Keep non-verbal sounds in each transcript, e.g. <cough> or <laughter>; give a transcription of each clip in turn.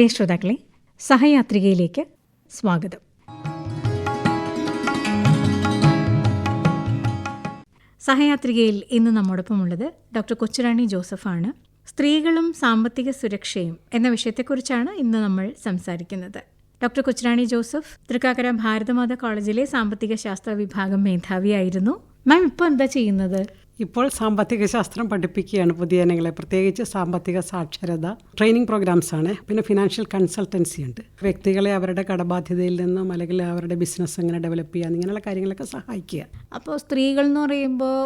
പ്രിയ ശ്രോതാക്കളെ സഹയാത്രികയിലേക്ക് സ്വാഗതം. സഹയാത്രികയിൽ ഇന്ന് നമ്മോടൊപ്പമുള്ളത് ഡോക്ടർ കൊച്ചുറാണി ജോസഫാണ്. സ്ത്രീകളും സാമ്പത്തിക സുരക്ഷയും എന്ന വിഷയത്തെക്കുറിച്ചാണ് ഇന്ന് നമ്മൾ സംസാരിക്കുന്നത്. ഡോക്ടർ കൊച്ചുറാണി ജോസഫ് തൃക്കാക്കര ഭാരതമാത കോളേജിലെ സാമ്പത്തിക ശാസ്ത്ര വിഭാഗം മേധാവിയായിരുന്നു. മാം ഇപ്പോൾ എന്താ ചെയ്യുന്നത്? ഇപ്പോൾ സാമ്പത്തിക ശാസ്ത്രം പഠിപ്പിക്കുകയാണ് പുതിയ ഇനങ്ങളെ. പ്രത്യേകിച്ച് സാമ്പത്തിക സാക്ഷരത ട്രെയിനിങ് പ്രോഗ്രാംസ് ആണ്. പിന്നെ ഫിനാൻഷ്യൽ കൺസൾട്ടൻസി ഉണ്ട്. വ്യക്തികളെ അവരുടെ കടബാധ്യതയിൽ നിന്നും അല്ലെങ്കിൽ അവരുടെ ബിസിനസ് എങ്ങനെ ഡെവലപ്പ് ചെയ്യാൻ ഇങ്ങനെയുള്ള കാര്യങ്ങളൊക്കെ സഹായിക്കുക. അപ്പോൾ സ്ത്രീകൾ എന്ന് പറയുമ്പോൾ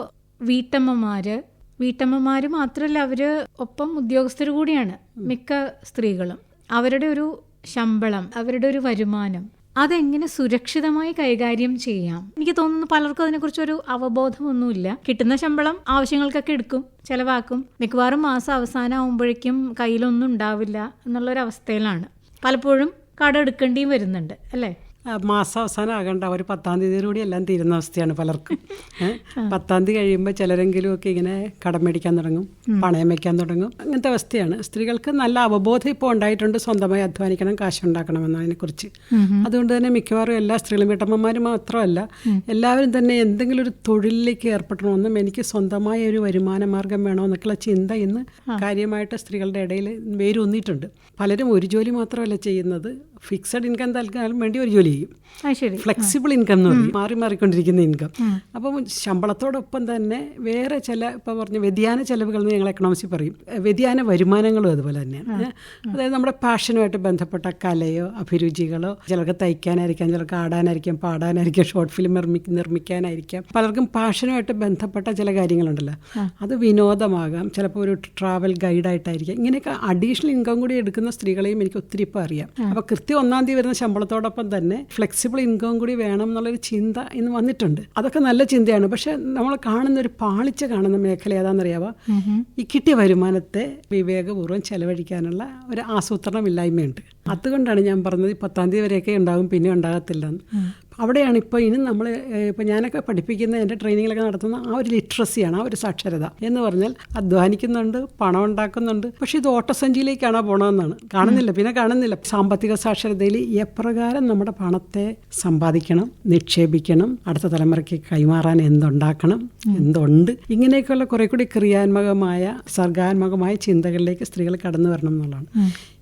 വീട്ടമ്മമാർ വീട്ടമ്മമാർ മാത്രമല്ല അവർ ഒപ്പം ഉദ്യോഗസ്ഥർ കൂടിയാണ് മിക്ക സ്ത്രീകളും. അവരുടെ ഒരു ശമ്പളം അവരുടെ ഒരു വരുമാനം അതെങ്ങനെ സുരക്ഷിതമായി കൈകാര്യം ചെയ്യാം? എനിക്ക് തോന്നുന്നു പലർക്കും അതിനെക്കുറിച്ച് ഒരു അവബോധമൊന്നുമില്ല. കിട്ടുന്ന ശമ്പളം ആവശ്യങ്ങൾക്കൊക്കെ എടുക്കും ചിലവാക്കും. മിക്കവാറും മാസം അവസാനം ആകുമ്പോഴേക്കും കയ്യിലൊന്നും ഉണ്ടാവില്ല എന്നുള്ളൊരവസ്ഥയിലാണ്. പലപ്പോഴും കടം എടുക്കേണ്ടിയും വരുന്നുണ്ട് അല്ലേ? ആ, മാസം അവസാനം ആകണ്ട ഒരു പത്താം തീയതിയിലൂടെ എല്ലാം തീരുന്ന അവസ്ഥയാണ് പലർക്കും? പത്താം തീയതി കഴിയുമ്പോൾ ചിലരെങ്കിലും ഒക്കെ ഇങ്ങനെ കടം മേടിക്കാൻ തുടങ്ങും പണയം വയ്ക്കാൻ തുടങ്ങും. അങ്ങനത്തെ അവസ്ഥയാണ്. സ്ത്രീകൾക്ക് നല്ല അവബോധം ഇപ്പോൾ ഉണ്ടായിട്ടുണ്ട്. സ്വന്തമായി അധ്വാനിക്കണം കാശുണ്ടാക്കണം എന്നതിനെക്കുറിച്ച്. അതുകൊണ്ട് തന്നെ മിക്കവാറും എല്ലാ സ്ത്രീകളും വീട്ടമ്മമാർ മാത്രമല്ല എല്ലാവരും തന്നെ എന്തെങ്കിലും ഒരു തൊഴിലിലേക്ക് ഏർപ്പെടണമെന്നും എനിക്ക് സ്വന്തമായ ഒരു വരുമാന മാർഗം വേണമെന്നൊക്കെയുള്ള ചിന്ത ഇന്ന് കാര്യമായിട്ട് സ്ത്രീകളുടെ ഇടയിൽ വേരൂന്നിയിട്ടുണ്ട്. പലരും ഒരു ജോലി മാത്രമല്ല ചെയ്യുന്നത്. ഫിക്സഡ് ഇൻകം നൽകാൻ വേണ്ടി ഒരു ജോലി ചെയ്യും. ഫ്ലെക്സിബിൾ ഇൻകം എന്ന് പറയും. മാറി മാറിക്കൊണ്ടിരിക്കുന്ന ഇൻകം. അപ്പം ശമ്പളത്തോടൊപ്പം തന്നെ വേറെ ചില ഇപ്പോൾ പറഞ്ഞ വ്യതിയാന ചെലവുകൾ എന്ന് ഞങ്ങൾ എക്കണോമിക്സിൽ പറയും. വ്യതിയാന വരുമാനങ്ങളും അതുപോലെ തന്നെയാണ്. അതായത് നമ്മുടെ പാഷനുമായിട്ട് ബന്ധപ്പെട്ട കലയോ അഭിരുചികളോ ചിലർക്ക് തയ്ക്കാനായിരിക്കാം ചിലർക്ക് ആടാനായിരിക്കാം പാടാനായിരിക്കാം ഷോർട്ട് ഫിലിം നിർമ്മി നിർമ്മിക്കാനായിരിക്കാം. പലർക്കും പാഷനുമായിട്ട് ബന്ധപ്പെട്ട ചില കാര്യങ്ങളുണ്ടല്ലോ. അത് വിനോദമാകാം. ചിലപ്പോൾ ഒരു ട്രാവൽ ഗൈഡായിട്ടായിരിക്കാം ഇങ്ങനെയൊക്കെ അഡീഷണൽ ഇൻകം കൂടി എടുക്കുന്ന സ്ത്രീകളെയും എനിക്ക് ഒത്തിരി ഇപ്പോൾ അറിയാം. അപ്പോൾ കൃത്യം ഒന്നാം തീയതി വരുന്ന ശമ്പളത്തോടൊപ്പം തന്നെ ഫ്ലെക്സിബിൾ ഇൻകം കൂടി വേണം എന്നുള്ളൊരു ചിന്ത ഇന്ന് വന്നിട്ടുണ്ട്. അതൊക്കെ നല്ല ചിന്തയാണ്. പക്ഷെ നമ്മൾ കാണുന്ന ഒരു പാളിച്ച കാണുന്ന മേഖല ഏതാണെന്നറിയാവോ? ഈ കിട്ടിയ വരുമാനത്തെ വിവേകപൂർവം ചെലവഴിക്കാനുള്ള ഒരു ആസൂത്രണമില്ലായ്മയുണ്ട്. അതുകൊണ്ടാണ് ഞാൻ പറഞ്ഞത് ഈ പത്താം തീയതി വരെയൊക്കെ ഉണ്ടാകും പിന്നെ ഉണ്ടാകത്തില്ലെന്ന്. അവിടെയാണ് ഇപ്പോൾ ഇനി നമ്മൾ ഇപ്പോൾ ഞാനൊക്കെ പഠിപ്പിക്കുന്ന എന്റെ ട്രെയിനിങ്ങിലൊക്കെ നടത്തുന്ന ആ ഒരു ലിറ്ററസിയാണ് ആ ഒരു സാക്ഷരത എന്ന് പറഞ്ഞാൽ അധ്വാനിക്കുന്നുണ്ട് പണം ഉണ്ടാക്കുന്നുണ്ട് പക്ഷേ ഇത് ഓട്ടസഞ്ചിയിലേക്കാണ് പോകണമെന്നാണ് കാണുന്നില്ല പിന്നെ കാണുന്നില്ല. സാമ്പത്തിക സാക്ഷരതയിൽ എപ്രകാരം നമ്മുടെ പണത്തെ സമ്പാദിക്കണം നിക്ഷേപിക്കണം അടുത്ത തലമുറയ്ക്ക് കൈമാറാൻ എന്തുണ്ടാക്കണം എന്തുണ്ട് ഇങ്ങനെയൊക്കെയുള്ള കുറെ കൂടി ക്രിയാത്മകമായ സർഗാത്മകമായ ചിന്തകളിലേക്ക് സ്ത്രീകൾ കടന്നു വരണം എന്നുള്ളതാണ്.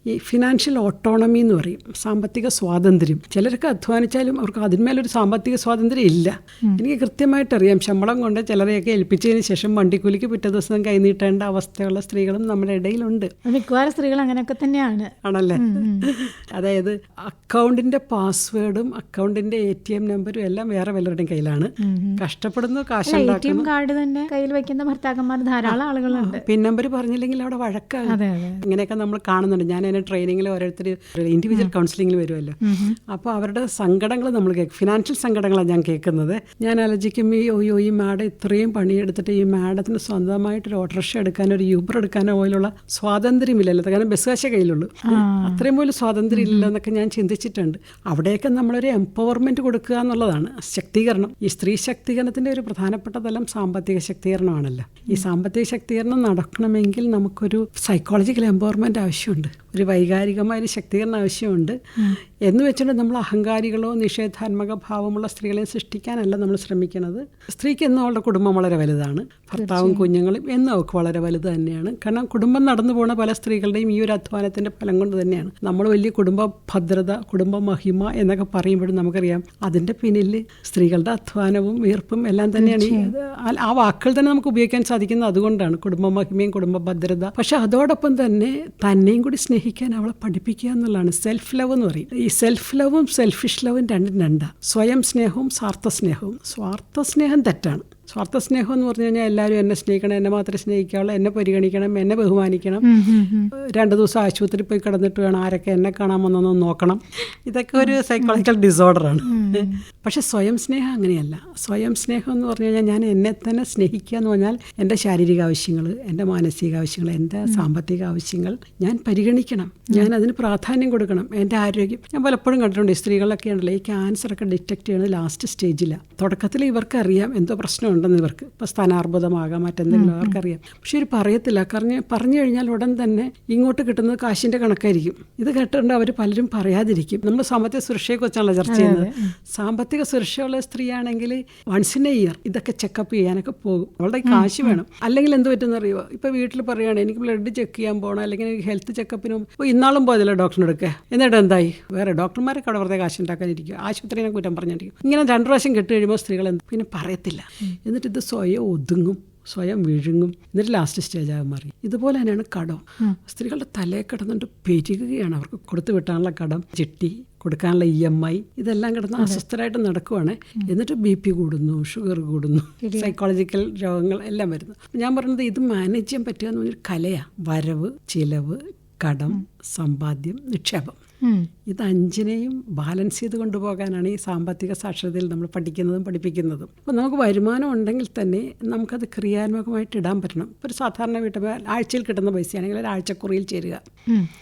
ഈ ഫിനാൻഷ്യൽ ഓട്ടോണമി എന്ന് പറയും. സാമ്പത്തിക സ്വാതന്ത്ര്യം. ചിലർക്ക് അധ്വാനിച്ചാലും അവർക്ക് അതിന്മേലൊരു സാമ്പത്തിക സ്വാതന്ത്ര്യം ഇല്ല. എനിക്ക് കൃത്യമായിട്ട് അറിയാം ശമ്പളം കൊണ്ട് ചിലരെയൊക്കെ ഏൽപ്പിച്ചതിന് ശേഷം വണ്ടിക്കൂലിക്ക് പിറ്റേ ദിവസം കൈനീട്ടേണ്ട അവസ്ഥയുള്ള സ്ത്രീകളും നമ്മുടെ ഇടയിലുണ്ട്. മിക്കവാറും സ്ത്രീകൾ അങ്ങനെയൊക്കെ തന്നെയാണ്. ആണല്ലേ? അതായത് അക്കൗണ്ടിന്റെ പാസ്വേഡും അക്കൗണ്ടിന്റെ എ ടി എം നമ്പറും എല്ലാം വേറെ വല്ലവരുടെയും കയ്യിലാണ്. കഷ്ടപ്പെടുന്നു എ ടി എം കാർഡ് തന്നെ കയ്യിൽ വെക്കുന്ന ഭർത്താക്കന്മാർ ധാരാളം ആളുകളുണ്ട്. പിൻ നമ്പർ പറഞ്ഞില്ലെങ്കിൽ അവിടെ വഴക്കാണ്. ഇങ്ങനെയൊക്കെ നമ്മൾ കാണുന്നുണ്ട്. ഞാൻ എന്നെ ട്രെയിനിങ്ങിൽ ഓരോരുത്തർ ഇൻഡിവിജ്വൽ കൗൺസിലിംഗിൽ വരുമല്ലോ അപ്പോൾ അവരുടെ സങ്കടങ്ങൾ നമ്മൾ കേൾക്കും ഫിനാൻഷ്യൽ സങ്കടങ്ങളാണ് ഞാൻ കേൾക്കുന്നത് ഞാൻ ആലോചിക്കും ഈ ഓയോ ഈ മാഡം ഇത്രയും പണിയെടുത്തിട്ട് ഈ മാഡത്തിന് സ്വന്തമായിട്ടൊരു ഓട്ടോറിക്ഷ എടുക്കാനോ ഒരു യൂബർ എടുക്കാനോ പോലുള്ള സ്വാതന്ത്ര്യമില്ലല്ലോ. കാരണം ബസ് കാശ കയ്യിലുള്ളൂ. അത്രയും പോലും സ്വാതന്ത്ര്യം ഇല്ലല്ലോ എന്നൊക്കെ ഞാൻ ചിന്തിച്ചിട്ടുണ്ട്. അവിടെയൊക്കെ നമ്മളൊരു എംപവർമെന്റ് കൊടുക്കുക എന്നുള്ളതാണ്. ശക്തീകരണം. ഈ സ്ത്രീ ശക്തീകരണത്തിന്റെ ഒരു പ്രധാനപ്പെട്ട തലം സാമ്പത്തിക ശക്തീകരണമാണല്ലോ. ഈ സാമ്പത്തിക ശക്തീകരണം നടക്കണമെങ്കിൽ നമുക്കൊരു സൈക്കോളജിക്കൽ എംപവർമെന്റ് ആവശ്യമുണ്ട്. ഒരു വൈകാരികമായ ഒരു ശക്തീകരണം ആവശ്യമുണ്ട്. എന്ന് വെച്ചിട്ട് നമ്മൾ അഹങ്കാരികളോ നിഷേധാത്മക ഭാവമുള്ള സ്ത്രീകളെ സൃഷ്ടിക്കാനല്ല നമ്മൾ ശ്രമിക്കുന്നത്. സ്ത്രീക്ക് എന്നും അവളുടെ കുടുംബം വളരെ വലുതാണ്. ഭർത്താവും കുഞ്ഞുങ്ങളും എന്നും അവൾക്ക് വളരെ വലുത് തന്നെയാണ്. കാരണം കുടുംബം നടന്നു പോകുന്ന പല സ്ത്രീകളുടെയും ഈ ഒരു അധ്വാനത്തിന്റെ ഫലം കൊണ്ട് തന്നെയാണ്. നമ്മൾ വലിയ കുടുംബ ഭദ്രത കുടുംബ മഹിമ എന്നൊക്കെ പറയുമ്പോഴും നമുക്കറിയാം അതിന്റെ പിന്നിൽ സ്ത്രീകളുടെ അധ്വാനവും വീർപ്പും എല്ലാം തന്നെയാണ്. ഈ ആ- വാക്കുകൾ തന്നെ നമുക്ക് ഉപയോഗിക്കാൻ സാധിക്കുന്നത് അതുകൊണ്ടാണ്. കുടുംബ മഹിമയും കുടുംബ ഭദ്രത. പക്ഷെ അതോടൊപ്പം തന്നെ തന്നെയും കൂടി സ്നേഹിക്കാൻ അവളെ പഠിപ്പിക്കുക എന്നുള്ളതാണ്. സെൽഫ് ലവ് എന്ന് പറയും. ഈ സെൽഫ് ലവും സെൽഫിഷ് ലവും രണ്ടും രണ്ടാണ് സ്വയം സ്നേഹവും സ്വാർത്ഥ സ്നേഹവും. സ്വാർത്ഥ സ്നേഹം തെറ്റാണ്. സ്വാർത്ഥ സ്നേഹം എന്ന് പറഞ്ഞു കഴിഞ്ഞാൽ എല്ലാവരും എന്നെ സ്നേഹിക്കണം എന്നെ മാത്രമേ സ്നേഹിക്കാവുള്ളൂ എന്നെ പരിഗണിക്കണം എന്നെ ബഹുമാനിക്കണം. രണ്ട് ദിവസം ആശുപത്രിയിൽ പോയി കിടന്നിട്ട് വേണം ആരൊക്കെ എന്നെ കാണാൻ വന്നൊന്ന് നോക്കണം. ഇതൊക്കെ ഒരു സൈക്കോളജിക്കൽ ഡിസോർഡറാണ് പക്ഷെ സ്വയം സ്നേഹം അങ്ങനെയല്ല. സ്വയം സ്നേഹം എന്ന് പറഞ്ഞു കഴിഞ്ഞാൽ ഞാൻ എന്നെ തന്നെ സ്നേഹിക്കുക എന്ന് പറഞ്ഞാൽ എന്റെ ശാരീരിക ആവശ്യങ്ങൾ എന്റെ മാനസിക ആവശ്യങ്ങൾ എന്റെ സാമ്പത്തിക ആവശ്യങ്ങൾ ഞാൻ പരിഗണിക്കണം. ഞാൻ അതിന് പ്രാധാന്യം കൊടുക്കണം. എന്റെ ആരോഗ്യം. ഞാൻ പലപ്പോഴും കണ്ടിട്ടുണ്ട് സ്ത്രീകളൊക്കെ ഉണ്ടല്ലോ ഈ ക്യാൻസറൊക്കെ ഡിറ്റക്ട് ചെയ്യുന്നത് ലാസ്റ്റ് സ്റ്റേജിലാണ് തുടക്കത്തിൽ ഇവർക്കറിയാം എന്തോ പ്രശ്നമുണ്ട്. ഉണ്ടെന്ന് ഇവർക്ക് ഇപ്പം സ്ഥാനാർബുദമാകാം മറ്റെന്തെങ്കിലും അവർക്കറിയാം. പക്ഷെ ഇവർ പറയത്തില്ല. കാരണം പറഞ്ഞു കഴിഞ്ഞാൽ ഉടൻ തന്നെ ഇങ്ങോട്ട് കിട്ടുന്നത് കാശിന്റെ കണക്കായിരിക്കും. ഇത് കേട്ടുകൊണ്ട് അവർ പലരും പറയാതിരിക്കും. നമ്മൾ സാമ്പത്തിക സുരക്ഷയെക്കുറിച്ചാണല്ലോ ചർച്ച ചെയ്യുന്നത്. സാമ്പത്തിക സുരക്ഷയുള്ള സ്ത്രീയാണെങ്കിൽ വൺസ് ഇൻ എ ഇയർ ഇതൊക്കെ ചെക്കപ്പ് ചെയ്യാനൊക്കെ പോകും. അവളുടെ കാശ് വേണം. അല്ലെങ്കിൽ എന്ത് പറ്റുമെന്ന് അറിയുമോ ഇപ്പം വീട്ടിൽ പറയുകയാണ് എനിക്ക് ബ്ലഡ് ചെക്ക് ചെയ്യാൻ പോകണം അല്ലെങ്കിൽ ഹെൽത്ത് ചെക്കപ്പിനും ഇപ്പോൾ ഇന്നാളും പോയതല്ലോ ഡോക്ടറിന് എടുക്കുക എന്നിട്ട് എന്തായി? വേറെ ഡോക്ടർമാരൊക്കെ അവിടെ വെറുതെ കാശ് ഉണ്ടാക്കാനിരിക്കും ആശുപത്രിനെ കുറ്റം പറഞ്ഞിരിക്കും ഇങ്ങനെ രണ്ടു പ്രാവശ്യം കെട്ട് കഴിയുമ്പോൾ സ്ത്രീകൾ എന്ത് പിന്നെ പറയത്തില്ല. എന്നിട്ട് ഇത് സ്വയം ഒതുങ്ങും സ്വയം വിഴുങ്ങും. എന്നിട്ട് ലാസ്റ്റ് സ്റ്റേജാകും മാറി. ഇതുപോലെ തന്നെയാണ് കടം. സ്ത്രീകളുടെ തലയെ കിടന്നുകൊണ്ട് പെരുകുകയാണ് അവർക്ക് കൊടുത്തു വിട്ടാനുള്ള കടം ചിട്ടി കൊടുക്കാനുള്ള ഇ എം ഐ ഇതെല്ലാം കിടന്ന് അസ്വസ്ഥരായിട്ട് നടക്കുവാണ്. എന്നിട്ട് ബി പി കൂടുന്നു ഷുഗർ കൂടുന്നു സൈക്കോളജിക്കൽ രോഗങ്ങൾ എല്ലാം വരുന്നു. ഞാൻ പറയുന്നത് ഇത് മാനേജ് ചെയ്യാൻ പറ്റുക എന്ന് പറഞ്ഞൊരു കലയാണ് വരവ് ചിലവ് കടം സമ്പാദ്യം നിക്ഷേപം. ഇത് അഞ്ചിനെയും ബാലൻസ് ചെയ്ത് കൊണ്ടുപോകാനാണ് ഈ സാമ്പത്തിക സാക്ഷരതയിൽ നമ്മൾ പഠിക്കുന്നതും പഠിപ്പിക്കുന്നതും. അപ്പോൾ നമുക്ക് വരുമാനം ഉണ്ടെങ്കിൽ തന്നെ നമുക്കത് ക്രിയാത്മകമായിട്ട് ഇടാൻ പറ്റണം. ഇപ്പോൾ ഒരു സാധാരണ വീട്ടിൽ ആഴ്ചയിൽ കിട്ടുന്ന പൈസയാണെങ്കിൽ ഒരു ആഴ്ചക്കുറിയിൽ ചേരുക.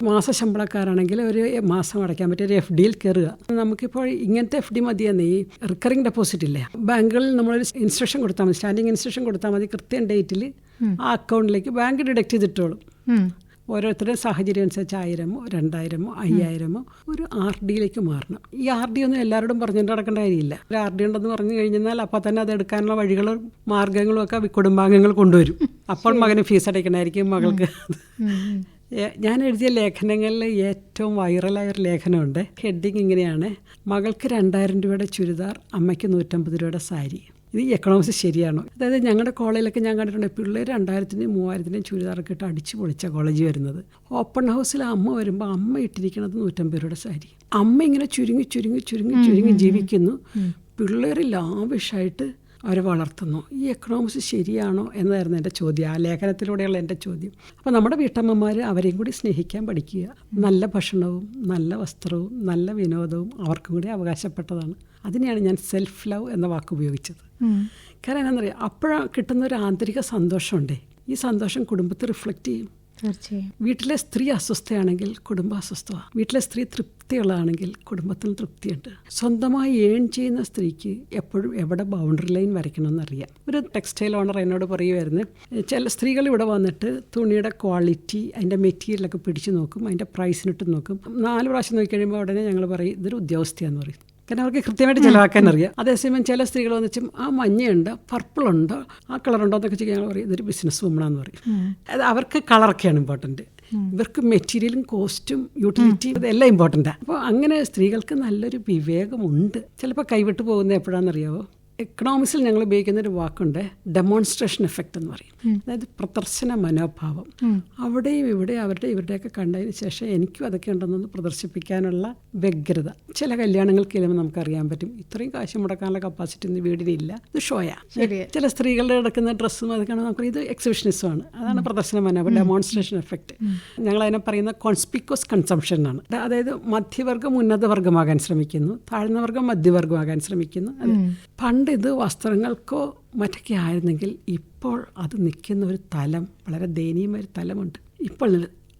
മാസ ശമ്പളക്കാരാണെങ്കിൽ ഒരു മാസം അടയ്ക്കാൻ പറ്റിയ ഒരു എഫ് ഡിയിൽ കയറുക. നമുക്കിപ്പോൾ ഇങ്ങനത്തെ എഫ് ഡി മതിയെന്ന് ഈ റിക്കറിംഗ് ഡെപ്പോസിറ്റ് ഇല്ലേ? ബാങ്കുകളിൽ നമ്മളൊരു ഇൻസ്ട്രക്ഷൻ കൊടുത്താൽ മതി. സ്റ്റാൻഡിങ് ഇൻസ്ട്രക്ഷൻ കൊടുത്താൽ മതി. കൃത്യം ഡേറ്റിൽ ആ അക്കൗണ്ടിലേക്ക് ബാങ്ക് ഡിഡക്റ്റ് ചെയ്തിട്ടോളും. ഓരോരുത്തരുടെ സാഹചര്യം അനുസരിച്ച് ആയിരമോ രണ്ടായിരമോ അയ്യായിരമോ ഒരു ആർ ഡിയിലേക്ക് മാറണം. ഈ ആർ ഡി ഒന്നും എല്ലാവരോടും പറഞ്ഞിട്ട് നടക്കേണ്ട കാര്യമില്ല. ഒരു ആർ ഡി ഉണ്ടെന്ന് പറഞ്ഞു കഴിഞ്ഞാൽ അപ്പോൾ തന്നെ അത് എടുക്കാനുള്ള വഴികളും മാർഗങ്ങളും ഒക്കെ കുടുംബാംഗങ്ങൾ കൊണ്ടുവരും. അപ്പോൾ മകന് ഫീസ് അടയ്ക്കണമായിരിക്കും മകൾക്ക്. ഞാൻ എഴുതിയ ലേഖനങ്ങളിൽ ഏറ്റവും വൈറലായ ഒരു ലേഖനമുണ്ട്. ഹെഡിങ് ഇങ്ങനെയാണ്. മകൾക്ക് രണ്ടായിരം രൂപയുടെ ചുരിദാർ അമ്മയ്ക്ക് നൂറ്റമ്പത് രൂപയുടെ സാരി. ഇത് എക്കണോമിക്സ് ശരിയാണോ? അതായത് ഞങ്ങളുടെ കോളേജിലൊക്കെ ഞാൻ കണ്ടിട്ടുണ്ട് പിള്ളേർ രണ്ടായിരത്തിന്റെയും മൂവായിരത്തിന്റെയും ചുരിദാറൊക്കെ ഇട്ട് അടിച്ച് പൊളിച്ച കോളേജ് വരുന്നത്. ഓപ്പൺ ഹൗസിൽ അമ്മ വരുമ്പോൾ അമ്മ ഇട്ടിരിക്കുന്നത് നൂറ്റമ്പത് രൂപയുടെ സാരി. അമ്മ ഇങ്ങനെ ചുരുങ്ങി ചുരുങ്ങി ചുരുങ്ങി ചുരുങ്ങി ജീവിക്കുന്നു. പിള്ളേർ ലാവിഷായിട്ട് അവരെ വളർത്തുന്നു. ഈ എക്കണോമിക്സ് ശരിയാണോ എന്നതായിരുന്നു എന്റെ ചോദ്യം. ആ ലേഖനത്തിലൂടെയുള്ള എന്റെ ചോദ്യം. അപ്പോൾ നമ്മുടെ വീട്ടമ്മമാർ അവരെയും കൂടി സ്നേഹിക്കാൻ പഠിക്കുക. നല്ല ഭക്ഷണവും നല്ല വസ്ത്രവും നല്ല വിനോദവും അവർക്കും കൂടി അവകാശപ്പെട്ടതാണ്. അതിനെയാണ് ഞാൻ സെൽഫ് ലവ് എന്ന വാക്ക് ഉപയോഗിച്ചത്. കാരണം എന്താണെന്നറിയാം? അപ്പോഴാണ് കിട്ടുന്ന ഒരു ആന്തരിക സന്തോഷമുണ്ടേ. ഈ സന്തോഷം കുടുംബത്തിൽ റിഫ്ലക്റ്റ് ചെയ്യും. തീർച്ചയായും. വീട്ടിലെ സ്ത്രീ അസ്വസ്ഥയാണെങ്കിൽ കുടുംബ അസ്വസ്ഥമാണ് വീട്ടിലെ സ്ത്രീ തൃപ്തിയുള്ളതാണെങ്കിൽ കുടുംബത്തിൽ തൃപ്തിയുണ്ട്. സ്വന്തമായി ഏൺ ചെയ്യുന്ന സ്ത്രീക്ക് എപ്പോഴും എവിടെ ബൗണ്ടറി ലൈൻ വരയ്ക്കണമെന്ന് വരയ്ക്കണമെന്നറിയാം. ഒരു ടെക്സ്റ്റൈൽ ഓണർ എന്നോട് പറയുമായിരുന്നു ചില സ്ത്രീകൾ ഇവിടെ വന്നിട്ട് തുണിയുടെ ക്വാളിറ്റി അതിന്റെ മെറ്റീരിയലൊക്കെ പിടിച്ചു നോക്കും അതിന്റെ പ്രൈസിനിട്ട് നോക്കും. നാല് പ്രാവശ്യം നോക്കി കഴിയുമ്പോൾ ഉടനെ ഞങ്ങൾ പറയും ഇതൊരു ഉദ്യോഗസ്ഥയാന്ന് പറയും. കാരണം അവർക്ക് കൃത്യമായിട്ട് ചിലവാക്കാൻ അറിയാം. അതേസമയം ചില സ്ത്രീകൾ വന്നിച്ചും ആ മഞ്ഞയുണ്ട് പർപ്പിളുണ്ട് ആ കളറുണ്ടോ എന്നൊക്കെ ചോദിക്കാൻ ഞങ്ങൾ പറയും ഇതൊരു ബിസിനസ് വുമണാന്ന് പറയും. അത് അവർക്ക് കളറൊക്കെയാണ് ഇമ്പോർട്ടന്റ് ഇവർക്ക് മെറ്റീരിയലും കോസ്റ്റും യൂട്ടിലിറ്റി ഇതെല്ലാം ഇമ്പോർട്ടന്റാണ് അപ്പോൾ അങ്ങനെ സ്ത്രീകൾക്ക് നല്ലൊരു വിവേകമുണ്ട്. ചിലപ്പോൾ കൈവിട്ട് പോകുന്നത് എപ്പോഴാണെന്നറിയാവോ? എക്കണോമിക്സിൽ ഞങ്ങൾ ഉപയോഗിക്കുന്ന ഒരു വാക്കുണ്ട് ഡെമോൺസ്ട്രേഷൻ എഫക്റ്റ് എന്ന് പറയും. അതായത് പ്രദർശന മനോഭാവം. അവിടെയും ഇവിടെ അവരുടെ ഇവരുടെയൊക്കെ കണ്ടതിന് ശേഷം എനിക്കും അതൊക്കെ ഉണ്ടെന്നൊന്ന് പ്രദർശിപ്പിക്കാനുള്ള വ്യഗ്രത. ചില കല്യാണങ്ങൾക്ക് ചെല്ലുമ്പോൾ നമുക്കറിയാൻ പറ്റും. ഇത്രയും കാശ് മുടക്കാനുള്ള കപ്പാസിറ്റി ഒന്നും വീടിനില്ല. ഇത് ഷോയാ ചില സ്ത്രീകളുടെ കിടക്കുന്ന ഡ്രസ്സും അതൊക്കെ നമുക്ക് ഇത് എക്സിബിഷനിസമാണ് അതാണ് പ്രദർശന മനോഭാവം ഡെമോൺസ്ട്രേഷൻ എഫക്റ്റ് ഞങ്ങൾ അതിനെ പറയുന്ന കോൺസ്പിക്വസ് കൺസംഷൻ എന്നാണ് അതായത് മധ്യവർഗം ഉന്നതവർഗമാകാൻ ശ്രമിക്കുന്നു താഴ്ന്നവർഗം മധ്യവർഗമാകാൻ ശ്രമിക്കുന്നു. അത് പണ്ട് ഇത് വസ്ത്രങ്ങൾക്കോ മറ്റൊക്കെ ആയിരുന്നെങ്കിൽ ഇപ്പോൾ അത് നിൽക്കുന്ന ഒരു തലം വളരെ ദയനീയമായ ഒരു തലമുണ്ട്. ഇപ്പോൾ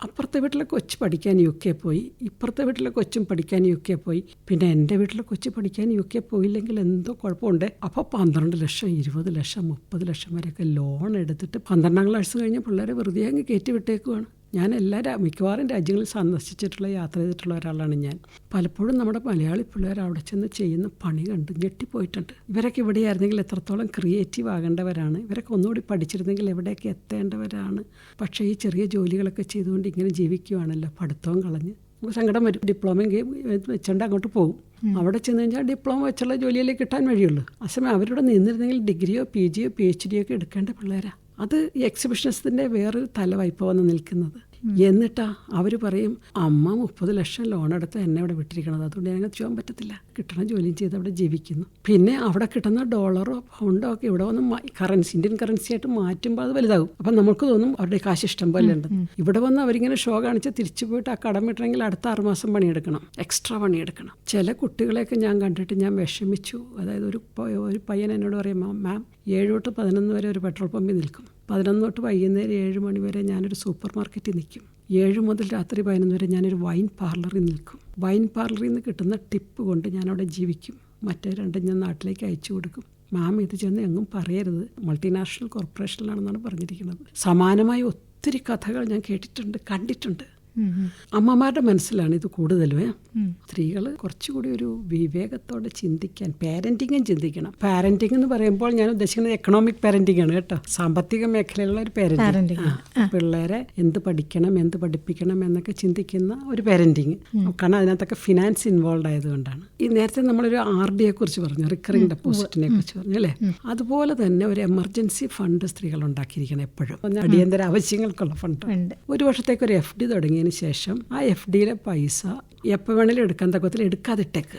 അപ്പുറത്തെ വീട്ടിലെ കൊച്ചു പഠിക്കാൻ യു കെ പോയി ഇപ്പുറത്തെ വീട്ടിലെ കൊച്ചും പഠിക്കാൻ യു കെ പോയി പിന്നെ എന്റെ വീട്ടിലെ കൊച്ചു പഠിക്കാൻ യു കെ പോയില്ലെങ്കിൽ എന്തോ കുഴപ്പമുണ്ട്. അപ്പോൾ പന്ത്രണ്ട് ലക്ഷം ഇരുപത് ലക്ഷം മുപ്പത് ലക്ഷം വരെയൊക്കെ ലോൺ എടുത്തിട്ട് പന്ത്രണ്ടാം ക്ലാസ് കഴിഞ്ഞ പിള്ളേരെ വെറുതെ അങ്ങ് കയറ്റി വിട്ടേക്കുവാണ്. ഞാൻ എല്ലാ മിക്കവാറും രാജ്യങ്ങളിൽ സന്ദർശിച്ചിട്ടുള്ള യാത്ര ചെയ്തിട്ടുള്ള ഒരാളാണ് ഞാൻ. പലപ്പോഴും നമ്മുടെ മലയാളി പിള്ളേർ അവിടെ ചെന്ന് ചെയ്യുന്ന പണി കണ്ട് ഞെട്ടിപ്പോയിട്ടുണ്ട്. ഇവരൊക്കെ ഇവിടെയായിരുന്നെങ്കിൽ എത്രത്തോളം ക്രിയേറ്റീവ് ആകേണ്ടവരാണ്. ഇവരൊക്കെ ഒന്നുകൂടി പഠിച്ചിരുന്നെങ്കിൽ എവിടെയൊക്കെ എത്തേണ്ടവരാണ്. പക്ഷേ ഈ ചെറിയ ജോലികളൊക്കെ ചെയ്തുകൊണ്ട് ഇങ്ങനെ ജീവിക്കുവാണല്ലോ പഠിത്തവും കളഞ്ഞ്. സങ്കടം വരും. ഡിപ്ലോമയും വെച്ചുകൊണ്ട് അങ്ങോട്ട് പോകും. അവിടെ ചെന്ന് കഴിഞ്ഞാൽ ഡിപ്ലോമ വെച്ചുള്ള ജോലിയിലേക്ക് കിട്ടാൻ വഴിയുള്ളൂ. അസമയം അവരോട് നിന്നിരുന്നെങ്കിൽ ഡിഗ്രിയോ പി ജിയോ പി എച്ച് ഡിയോ ഒക്കെ എടുക്കേണ്ട പിള്ളേരാ. അത് ഈ എക്സിബിഷനിസത്തിന്റെ വേറൊരു തലവായ്പ വന്ന് നിൽക്കുന്നത്. എന്നിട്ടാ അവർ പറയും അമ്മ മുപ്പത് ലക്ഷം ലോൺ എടുത്ത് എന്നെ ഇവിടെ വിട്ടിരിക്കണത്. അതുകൊണ്ട് ഞങ്ങൾക്ക് ചെയ്യാൻ പറ്റത്തില്ല. കിട്ടണ ജോലിയും ചെയ്ത് അവിടെ ജീവിക്കുന്നു. പിന്നെ അവിടെ കിട്ടുന്ന ഡോളറോ പൗണ്ടോ ഒക്കെ ഇവിടെ വന്ന് കറൻസി ഇന്ത്യൻ കറൻസി ആയിട്ട് മാറ്റുമ്പോൾ അത് വലുതാകും. അപ്പം നമുക്ക് തോന്നും അവരുടെ കാശ് ഇഷ്ടം പോലെ ഉണ്ട്. ഇവിടെ വന്ന് അവരിങ്ങനെ ഷോ കാണിച്ച് തിരിച്ചു പോയിട്ട് ആ കടം വിട്ടണമെങ്കിൽ അടുത്ത ആറുമാസം പണിയെടുക്കണം. എക്സ്ട്രാ പണിയെടുക്കണം. ചില കുട്ടികളെയൊക്കെ ഞാൻ കണ്ടിട്ട് ഞാൻ വിഷമിച്ചു. അതായത് ഒരു ഒരു പയ്യൻ എന്നോട് പറയും മാം ഏഴ് തൊട്ട് പതിനൊന്ന് വരെ ഒരു പെട്രോൾ പമ്പിൽ നിൽക്കും. പതിനൊന്ന് തൊട്ട് വൈകുന്നേരം ഏഴ് മണി വരെ ഞാനൊരു സൂപ്പർ മാർക്കറ്റിൽ നിൽക്കും. ഏഴ് മുതൽ രാത്രി പതിനൊന്ന് വരെ ഞാനൊരു വൈൻ പാർലറിൽ നിൽക്കും. വൈൻ പാർലറിൽ നിന്ന് കിട്ടുന്ന ടിപ്പ് കൊണ്ട് ഞാനവിടെ ജീവിക്കും. മറ്റേ രണ്ടും ഞാൻ നാട്ടിലേക്ക് അയച്ചു കൊടുക്കും. മാം ഇത് ചെന്ന് എങ്ങും പറയരുത്. മൾട്ടിനാഷണൽ കോർപ്പറേഷനിലാണെന്നാണ് പറഞ്ഞിരിക്കുന്നത്. സമാനമായി ഒത്തിരി കഥകൾ ഞാൻ കേട്ടിട്ടുണ്ട് കണ്ടിട്ടുണ്ട്. അമ്മമാരുടെ മനസ്സിലാണ് ഇത് കൂടുതലും. സ്ത്രീകൾ കുറച്ചുകൂടി ഒരു വിവേകത്തോടെ ചിന്തിക്കാൻ പാരന്റിങ്ങും ചിന്തിക്കണം. പാരന്റിംഗ് എന്ന് പറയുമ്പോൾ ഞാൻ ഉദ്ദേശിക്കുന്നത് എക്കണോമിക് പാരന്റിങ് ആണ് കേട്ടോ. സാമ്പത്തിക മേഖലയിലുള്ള ഒരു പാരന്റിംഗ് Parenting. പിള്ളേരെ എന്ത് പഠിക്കണം എന്ത് പഠിപ്പിക്കണം എന്നൊക്കെ ചിന്തിക്കുന്ന ഒരു പാരന്റിങ് കാരണം അതിനകത്തൊക്കെ ഫിനാൻസ് ഇൻവോൾവ് ആയതുകൊണ്ടാണ്. ഈ നേരത്തെ നമ്മളൊരു ആർ ഡിയെ കുറിച്ച് പറഞ്ഞു റിക്കറിംഗ് ഡെപ്പോസിറ്റിനെ കുറിച്ച് പറഞ്ഞു അല്ലേ? അതുപോലെ തന്നെ ഒരു എമർജൻസി ഫണ്ട് സ്ത്രീകൾ ഉണ്ടാക്കിയിരിക്കണം എപ്പോഴും. അടിയന്തര ആവശ്യങ്ങൾക്കുള്ള ഫണ്ട് ഒരു വർഷത്തേക്ക് ഒരു എഫ് ഡി തുടങ്ങിയതിന് ശേഷം ആ എഫ് ഡിയിലെ പൈസ എപ്പോൾ വേണേലും എടുക്കാൻ തക്കത്തിൽ എടുക്കാതിട്ടേക്ക്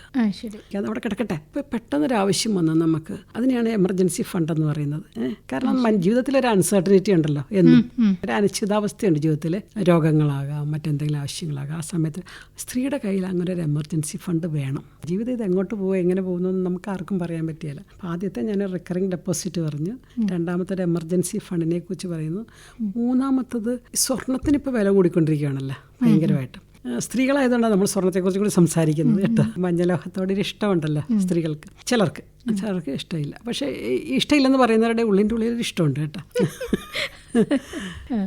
അത് അവിടെ കിടക്കട്ടെ. ഇപ്പം പെട്ടെന്നൊരു ആവശ്യം വന്നു നമുക്ക്. അതിനെയാണ് എമർജൻസി ഫണ്ട് എന്ന് പറയുന്നത്. കാരണം ജീവിതത്തിൽ ഒരു അൺസർട്ടനിറ്റി ഉണ്ടല്ലോ എന്നും. ഒരു അനിശ്ചിതാവസ്ഥയുണ്ട് ജീവിതത്തിൽ രോഗങ്ങളാകാം മറ്റെന്തെങ്കിലും ആവശ്യങ്ങളാകാം. ആ സമയത്ത് സ്ത്രീയുടെ കയ്യിൽ അങ്ങനെ ഒരു എമർജൻസി ഫണ്ട് വേണം. ജീവിതം ഇത് എങ്ങോട്ട് പോകും എങ്ങനെ പോകുന്നു എന്ന് നമുക്ക് ആർക്കും പറയാൻ പറ്റിയല്ല അപ്പം ആദ്യത്തെ ഞാൻ റിക്കറിംഗ് ഡെപ്പോസിറ്റ് പറഞ്ഞു. രണ്ടാമത്തെ ഒരു എമർജൻസി ഫണ്ടിനെ കുറിച്ച് പറയുന്നു. മൂന്നാമത്തത് സ്വർണത്തിന് ഇപ്പോൾ വില കൂടിക്കൊണ്ടിരിക്കുകയാണല്ലോ ഭയങ്കരമായിട്ട്. സ്ത്രീകളായതുകൊണ്ടാണ് നമ്മൾ സ്വർണത്തെക്കുറിച്ച് കൂടി സംസാരിക്കുന്നത് കേട്ടോ. മഞ്ഞലോഹത്തോട് ഒരു ഇഷ്ടമുണ്ടല്ലോ സ്ത്രീകൾക്ക്. ചിലർക്ക് ചിലർക്ക് ഇഷ്ടമില്ല. പക്ഷേ ഇഷ്ടമില്ലെന്ന് പറയുന്നവരുടെ ഉള്ളിന്റെ ഉള്ളിൽ ഒരു ഇഷ്ടമുണ്ട് കേട്ടോ. <laughs>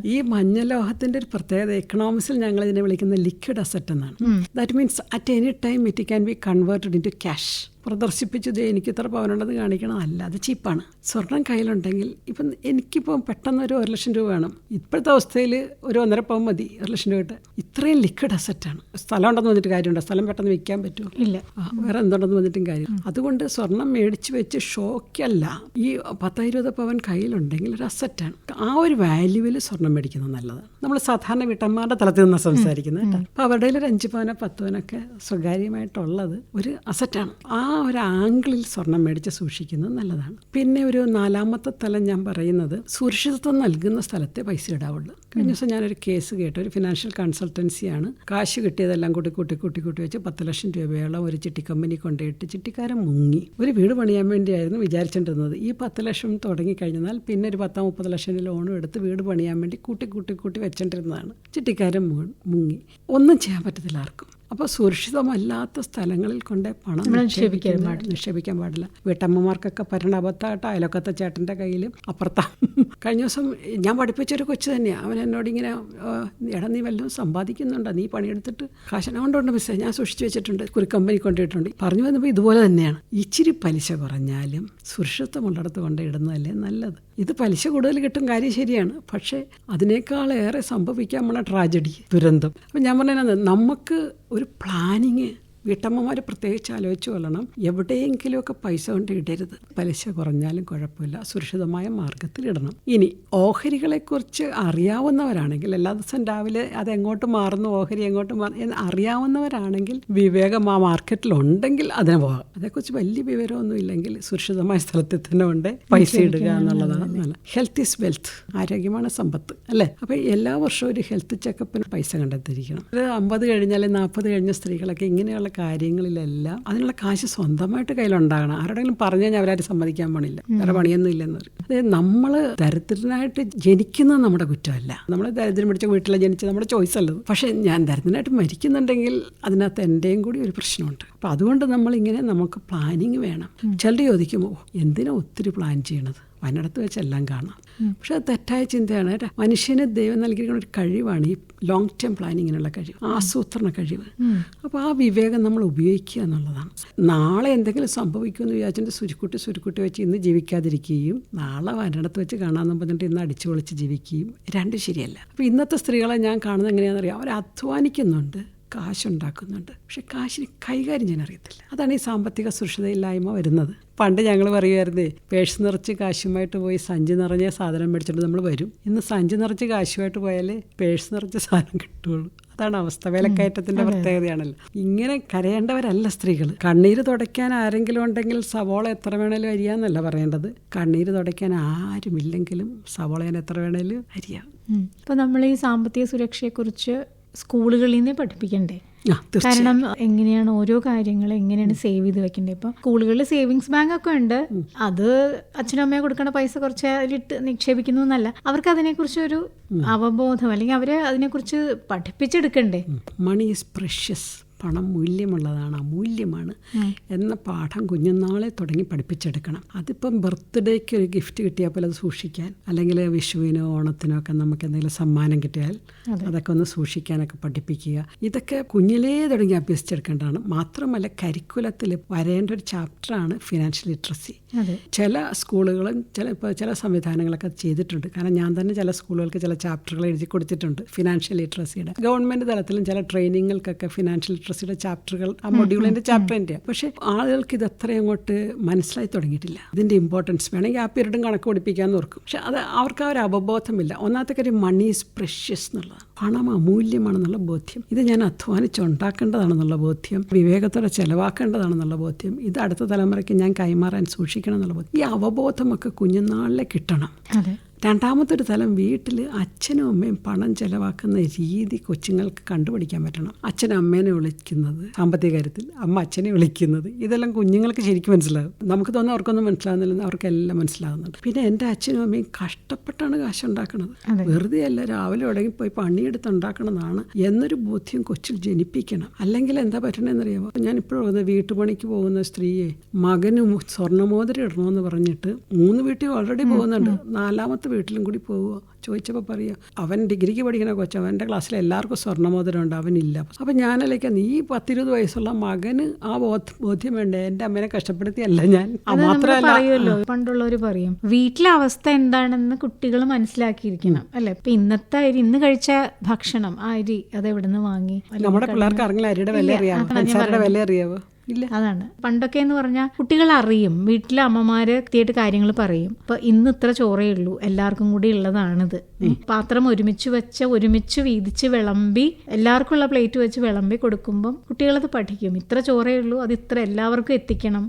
ഈ മഞ്ഞ ലോഹത്തിന്റെ ഒരു പ്രത്യേകത എക്കണോമിക്സിൽ ഞങ്ങൾ ഇതിനെ വിളിക്കുന്ന ലിക്വിഡ് അസറ്റ് എന്നാണ്. That means at any time it can be converted into cash പ്രദർശിപ്പിച്ചത് എനിക്ക് ഇത്ര പവനുണ്ടെന്ന് കാണിക്കണം. അല്ല അത് ചീപ്പാണ് സ്വർണം കയ്യിലുണ്ടെങ്കിൽ ഇപ്പം എനിക്കിപ്പം പെട്ടെന്ന് ഒരു ഒരു ലക്ഷം രൂപ വേണം. ഇപ്പോഴത്തെ അവസ്ഥയിൽ ഒരു ഒന്നര പവൻ മതി. ഒരു ലക്ഷം രൂപ ഇട്ട് ഇത്രയും ലിക്വിഡ് അസറ്റാണ് സ്ഥലം ഉണ്ടെന്ന് വന്നിട്ട് കാര്യമുണ്ടോ? സ്ഥലം പെട്ടെന്ന് വിൽക്കാൻ പറ്റുമോ? ഇല്ല. വേറെ എന്തുണ്ടെന്ന് വന്നിട്ടും കാര്യം അതുകൊണ്ട് സ്വർണം മേടിച്ച് വെച്ച് ഷോക്കല്ല ഈ പത്ത് ഇരുപത് പവൻ കയ്യിലുണ്ടെങ്കിൽ ഒരു അസറ്റാണ് ആ ഒരു വാല്യൂവിൽ സ്വർണം മേടിക്കുന്നത് നല്ലതാണ്. നമ്മൾ സാധാരണ വീട്ടമ്മമാരുടെ തലത്തിൽ നിന്നാണ് സംസാരിക്കുന്നത് കേട്ടോ. അപ്പോൾ അവരുടെ ഒരു അഞ്ച് പവനോ പത്ത് പവനൊക്കെ സ്വകാര്യമായിട്ടുള്ളത് ഒരു അസറ്റാണ് ആ ഒരു ആംഗിളിൽ സ്വർണം മേടിച്ച് സൂക്ഷിക്കുന്നത് നല്ലതാണ്. പിന്നെ ഒരു നാലാമത്തെ തലം ഞാൻ പറയുന്നത് സുരക്ഷിതത്വം നൽകുന്ന സ്ഥലത്തെ പൈസ ഇടാവുള്ളൂ. കഴിഞ്ഞ ദിവസം ഞാനൊരു കേസ് കേട്ടു. ഒരു ഫിനാൻഷ്യൽ കൺസൾട്ടൻസിയാണ് കാശ് കിട്ടിയതെല്ലാം കൂട്ടി കൂട്ടി കൂട്ടി കൂട്ടി വെച്ച് പത്ത് ലക്ഷം രൂപയോളം ഒരു ചിട്ടി കമ്പനി കൊണ്ടുപോയിട്ട് ചിട്ടിക്കാരൻ മുങ്ങി. ഒരു വീട് പണിയാൻ വേണ്ടിയായിരുന്നു വിചാരിച്ചിട്ടിരുന്നത് ഈ പത്ത് ലക്ഷം തുടങ്ങി കഴിഞ്ഞാൽ പിന്നെ ഒരു പത്താം മുപ്പത് ലക്ഷം ലോണും എടുത്ത് വീട് പണിയാൻ വേണ്ടി കൂട്ടി കൂട്ടി കൂട്ടി വെച്ചിട്ടിരുന്നതാണ് ചിട്ടിക്കാരൻ മുങ്ങി ഒന്നും ചെയ്യാൻ പറ്റത്തില്ല ആർക്കും. അപ്പോൾ സുരക്ഷിതമല്ലാത്ത സ്ഥലങ്ങളിൽ കൊണ്ട് പണം നിക്ഷേപിക്കാൻ പാടില്ല. നിക്ഷേപിക്കാൻ പാടില്ല. വീട്ടമ്മമാർക്കൊക്കെ പരണ അബദ്ധമായിട്ട് അയലൊക്കത്തെ ചേട്ടന്റെ കയ്യിലും അപ്പുറത്താ. കഴിഞ്ഞ ദിവസം ഞാൻ പഠിപ്പിച്ചൊരു കൊച്ചു തന്നെയാണ് അവൻ എന്നോട് ഇങ്ങനെ "ആ, എടാ നീ വല്ലതും സമ്പാദിക്കുന്നുണ്ടോ? നീ പണിയെടുത്തിട്ട് കാശന കൊണ്ടുണ്ട് മിസ്സേ? ഞാൻ സൂക്ഷിച്ചു വെച്ചിട്ടുണ്ട്. ഒരു കമ്പനി കൊണ്ടിട്ടുണ്ട് പറഞ്ഞു വന്നപ്പോൾ ഇതുപോലെ തന്നെയാണ്. ഇച്ചിരി പലിശ കുറഞ്ഞാലും സുരക്ഷിതമുള്ളിടത്ത് കൊണ്ട് ഇടുന്നതല്ലേ നല്ലത്. ഇത് പലിശ കൂടുതൽ കിട്ടും കാര്യം ശരിയാണ്. പക്ഷേ അതിനേക്കാളേറെ സംഭവിക്കാൻ നമ്മളെ ട്രാജഡി ദുരന്തം. അപ്പം ഞാൻ പറഞ്ഞത് നമുക്ക് ഒരു പ്ലാനിങ് വീട്ടമ്മമാർ പ്രത്യേകിച്ച് ആലോചിച്ച് കൊള്ളണം. എവിടെയെങ്കിലുമൊക്കെ പൈസ കൊണ്ട് ഇടരുത്. പലിശ കുറഞ്ഞാലും കുഴപ്പമില്ല. സുരക്ഷിതമായ മാർഗത്തിൽ ഇടണം. ഇനി ഓഹരികളെക്കുറിച്ച് അറിയാവുന്നവരാണെങ്കിൽ എല്ലാ ദിവസവും രാവിലെ അത് എങ്ങോട്ട് മാറുന്നു ഓഹരി എങ്ങോട്ട് മാറുന്നു എന്ന് അറിയാവുന്നവരാണെങ്കിൽ വിവേകം ആ മാർക്കറ്റിൽ ഉണ്ടെങ്കിൽ അതിന് പോകാം അതേക്കുറിച്ച് വലിയ വിവരമൊന്നും ഇല്ലെങ്കിൽ സുരക്ഷിതമായ സ്ഥലത്തിൽ തന്നെ ഉണ്ട് പൈസ ഇടുക എന്നുള്ളതാണ് നല്ല ഹെൽത്ത് ഈസ് വെൽത്ത് ആരോഗ്യമാണ് സമ്പത്ത് അല്ലേ? അപ്പോൾ എല്ലാ വർഷവും ഒരു ഹെൽത്ത് ചെക്കപ്പിന് പൈസ കണ്ടെത്തിയിരിക്കണം. ഒരു അമ്പത് കഴിഞ്ഞാൽ നാൽപ്പത് കഴിഞ്ഞ സ്ത്രീകളൊക്കെ ഇങ്ങനെയുള്ള കാര്യങ്ങളിലെല്ലാം അതിനുള്ള കാശ് സ്വന്തമായിട്ട് കയ്യിലുണ്ടാകണം. ആരോടെങ്കിലും പറഞ്ഞു കഴിഞ്ഞാൽ അവരാരും സമ്മതിക്കാൻ പോണില്ല. വേറെ പണിയൊന്നും ഇല്ലെന്ന് പറയും അതായത് നമ്മൾ ദരിദ്രനായിട്ട് ജനിക്കുന്നത് നമ്മുടെ കുറ്റമല്ല. നമ്മൾ ദരിദ്രം പിടിച്ച വീട്ടിലെ ജനിച്ച് നമ്മുടെ ചോയ്സ് അല്ലത്. പക്ഷേ ഞാൻ ദരിദ്രനായിട്ട് മരിക്കുന്നുണ്ടെങ്കിൽ അതിനകത്ത് എന്റെയും കൂടി ഒരു പ്രശ്നമുണ്ട്. അപ്പം അതുകൊണ്ട് നമ്മളിങ്ങനെ നമുക്ക് പ്ലാനിങ് വേണം. ചിലർ ചോദിക്കുമോ എന്തിനാ ഒത്തിരി പ്ലാൻ ചെയ്യണത്? വന്നിടത്ത് വെച്ച് എല്ലാം കാണാം പക്ഷെ അത് തെറ്റായ ചിന്തയാണ്. മനുഷ്യന് ദൈവം നൽകിയിരിക്കുന്ന ഒരു കഴിവാണ് ഈ ലോങ് ടേം പ്ലാനിങ്ങിനുള്ള കഴിവ് ആസൂത്രണ കഴിവ്. അപ്പോൾ ആ വിവേകം നമ്മൾ ഉപയോഗിക്കുക എന്നുള്ളതാണ്. നാളെ എന്തെങ്കിലും സംഭവിക്കുമെന്ന് വിചാരിച്ചിട്ട് സുരുക്കുട്ടി സുരുക്കുട്ടി വെച്ച് ഇന്ന് ജീവിക്കാതിരിക്കുകയും നാളെ വന്നിടത്ത് വെച്ച് കാണാമെന്ന് പറഞ്ഞിട്ട് ഇന്ന് അടിച്ചു പൊളിച്ച് ജീവിക്കുകയും രണ്ടും ശരിയല്ല. അപ്പോൾ ഇന്നത്തെ സ്ത്രീകളെ ഞാൻ കാണുന്നത് എങ്ങനെയാണെന്ന് അറിയാം അവർ അധ്വാനിക്കുന്നുണ്ട് കാശുണ്ടാക്കുന്നുണ്ട്. പക്ഷെ കാശിന് കൈകാര്യം ചെയ്യാൻ അറിയത്തില്ല. അതാണ് ഈ സാമ്പത്തിക സുരക്ഷിതയില്ലായ്മ വരുന്നത്. പണ്ട് ഞങ്ങൾ പറയുമായിരുന്നേ പേഴ്സ് നിറച്ച് കാശുമായിട്ട് പോയി സഞ്ചി നിറഞ്ഞ സാധനം മേടിച്ചിട്ട് നമ്മൾ വരും. ഇന്ന് സഞ്ചി നിറച്ച് കാശുമായിട്ട് പോയാലേ പേഴ്സ് നിറച്ച് സാധനം കിട്ടുള്ളൂ. അതാണ് അവസ്ഥ. വിലക്കയറ്റത്തിന്റെ പ്രത്യേകതയാണല്ലോ. ഇങ്ങനെ കരയേണ്ടവരല്ല സ്ത്രീകൾ കണ്ണീര് തുടയ്ക്കാൻ ആരെങ്കിലും ഉണ്ടെങ്കിൽ സവോള എത്ര വേണേലും അരിയാന്നല്ല പറയേണ്ടത്. കണ്ണീര് തുടയ്ക്കാൻ ആരുമില്ലെങ്കിലും സവോള ഞാൻ എത്ര വേണേലും അരിയാം. ഇപ്പൊ നമ്മൾ ഈ സാമ്പത്തിക സുരക്ഷയെക്കുറിച്ച് സ്കൂളുകളിൽ നിന്ന് പഠിപ്പിക്കണ്ടേ? കാരണം എങ്ങനെയാണ് ഓരോ കാര്യങ്ങൾ എങ്ങനെയാണ് സേവ് ചെയ്ത് വെക്കേണ്ടത്? ഇപ്പൊ സ്കൂളുകളിൽ സേവിങ്സ് ബാങ്ക് ഒക്കെ ഉണ്ട്. അത് അച്ഛനും അമ്മയെ കൊടുക്കുന്ന പൈസ കുറച്ച് അതിലിട്ട് നിക്ഷേപിക്കുന്നു എന്നല്ല. അവർക്ക് അതിനെക്കുറിച്ച് ഒരു അവബോധം അല്ലെങ്കിൽ അവർ അതിനെക്കുറിച്ച് പഠിപ്പിച്ചെടുക്കണ്ടേ? മണി ഈസ് പ്രഷ്യസ് പണം മൂല്യമുള്ളതാണ് അമൂല്യമാണ് എന്ന പാഠം കുഞ്ഞുനാളെ തുടങ്ങി പഠിപ്പിച്ചെടുക്കണം. അതിപ്പം ബർത്ത്ഡേക്ക് ഒരു ഗിഫ്റ്റ് കിട്ടിയാൽ പോലെ അത് സൂക്ഷിക്കാൻ അല്ലെങ്കിൽ വിഷുവിനോ ഓണത്തിനോ ഒക്കെ നമുക്ക് എന്തെങ്കിലും സമ്മാനം കിട്ടിയാൽ അതൊക്കെ ഒന്ന് സൂക്ഷിക്കാനൊക്കെ പഠിപ്പിക്കുക. ഇതൊക്കെ കുഞ്ഞിലേ തുടങ്ങി അഭ്യസിച്ചെടുക്കേണ്ടതാണ്. മാത്രമല്ല കരിക്കുലത്തിൽ വരേണ്ട ഒരു ചാപ്റ്ററാണ് ഫിനാൻഷ്യൽ ലിറ്ററസി. ചില സ്കൂളുകളും ചില ഇപ്പോൾ ചില സംവിധാനങ്ങളൊക്കെ അത് ചെയ്തിട്ടുണ്ട്. കാരണം ഞാൻ തന്നെ ചില സ്കൂളുകൾക്ക് ചില ചാപ്റ്ററുകൾ എഴുതി കൊടുത്തിട്ടുണ്ട് ഫിനാൻഷ്യൽ ലിറ്ററസിയുടെ. ഗവൺമെന്റ് തലത്തിലും ചില ട്രെയിനിങ്ങുകൾക്കൊക്കെ ഫിനാൻഷ്യൽ ലിറ്ററസിയുടെ ചാപ്റ്ററുകൾ ആ മൊഡ്യൂളിന്റെ ചാപ്റ്റർ എന്റെ പക്ഷേ ആളുകൾക്ക് ഇത് അത്രയും അങ്ങോട്ട് മനസ്സിലായി തുടങ്ങിയിട്ടില്ല. ഇതിന്റെ ഇമ്പോർട്ടൻസ് വേണമെങ്കിൽ ആ പീരീഡും കണക്ക് പഠിപ്പിക്കാമെന്ന് ഓർക്കും. പക്ഷെ അത് അവർക്ക് ആ ഒരു അവബോധമില്ല. ഒന്നാമത്തെ കാര്യം മണി ഈസ് പ്രഷ്യസ് എന്നുള്ളതാണ്. പണം അമൂല്യമാണെന്നുള്ള ബോധ്യം. ഇത് ഞാൻ അധ്വാനിച്ചുണ്ടാക്കേണ്ടതാണെന്നുള്ള ബോധ്യം. വിവേകത്തോടെ ചെലവാക്കേണ്ടതാണെന്നുള്ള ബോധ്യം. ഇത് അടുത്ത തലമുറയ്ക്ക് ഞാൻ കൈമാറാൻ സൂക്ഷിക്കണം എന്നുള്ള ബോധ്യം. ഈ അവബോധമൊക്കെ കുഞ്ഞുനാളിലെ കിട്ടണം. അതെ രണ്ടാമത്തെ ഒരു തലം വീട്ടിൽ അച്ഛനും അമ്മയും പണം ചെലവാക്കുന്ന രീതി കൊച്ചുങ്ങൾക്ക് കണ്ടുപിടിക്കാൻ പറ്റണം. അച്ഛനും അമ്മേനെ വിളിക്കുന്നത് സാമ്പത്തിക കാര്യത്തിൽ അമ്മ അച്ഛനെ വിളിക്കുന്നത് ഇതെല്ലാം കുഞ്ഞുങ്ങൾക്ക് ശരിക്കും മനസ്സിലാകും നമുക്ക് തോന്നുന്നു അവർക്കൊന്നും മനസ്സിലാകുന്നില്ല അവർക്കെല്ലാം മനസ്സിലാകുന്നുണ്ട് പിന്നെ എന്റെ അച്ഛനും അമ്മയും കഷ്ടപ്പെട്ടാണ് കാശ് ഉണ്ടാക്കുന്നത് വെറുതെ അല്ല രാവിലെ ഉടങ്ങി പോയി പണിയെടുത്ത് ഉണ്ടാക്കണതാണ് എന്നൊരു ബോധ്യം കൊച്ചിൽ ജനിപ്പിക്കണം. അല്ലെങ്കിൽ എന്താ പറ്റണമെന്നറിയാമോ ഞാൻ ഇപ്പോഴും വീട്ടുപണിക്ക് പോകുന്ന സ്ത്രീയെ മകന് സ്വർണമോതിരം ഇടണമെന്ന് പറഞ്ഞിട്ട് മൂന്ന് വീട്ടിൽ ഓൾറെഡി പോകുന്നുണ്ട്. നാലാമത്തെ വീട്ടിലും കൂടി പോവുക. ചോദിച്ചപ്പോൾ പറയുക അവൻ ഡിഗ്രിക്ക് പഠിക്കുന്ന കൊച്ചു അവന്റെ ക്ലാസ്സിൽ എല്ലാവർക്കും സ്വർണമോതിരം ഉണ്ട് അവനില്ല. അപ്പം ഞാനല്ലേക്ക് നീ പത്തിരുപത് വയസ്സുള്ള മകന് ആ ബോധ ബോധ്യം വേണ്ടേ? എന്റെ അമ്മേനെ കഷ്ടപ്പെടുത്തിയല്ല ഞാൻ. പറയുമല്ലോ പണ്ടുള്ളവർ പറയും വീട്ടിലെ അവസ്ഥ എന്താണെന്ന് കുട്ടികൾ മനസ്സിലാക്കിയിരിക്കണം. അല്ലെ? ഇപ്പൊ ഇന്നത്തെ അരി ഇന്ന് കഴിച്ച ഭക്ഷണം ആ അരി അത് എവിടെ നിന്ന് വാങ്ങി? നമ്മുടെ പിള്ളേർക്ക് അറിയില്ല അരിയുടെ വില ഇല്ല, അറിയാവോ? പഞ്ചസാരയുടെ വില അറിയാവോ? ഇല്ല. അതാണ്. പണ്ടൊക്കെ എന്ന് പറഞ്ഞാൽ കുട്ടികൾ അറിയും വീട്ടിലെ അമ്മമാര് കൃത്യമായിട്ട് കാര്യങ്ങൾ പറയും. അപ്പൊ ഇന്ന് ഇത്ര ചോറേ ഉള്ളൂ എല്ലാവർക്കും കൂടി ഉള്ളതാണിത്. പാത്രം ഒരുമിച്ച് വെച്ച് ഒരുമിച്ച് വീതിച്ച് വിളമ്പി എല്ലാവർക്കും ഉള്ള പ്ലേറ്റ് വെച്ച് വിളമ്പി കൊടുക്കുമ്പം കുട്ടികളത് പഠിക്കും. ഇത്ര ചോറേ ഉള്ളൂ അത് ഇത്ര എല്ലാവർക്കും എത്തിക്കണം.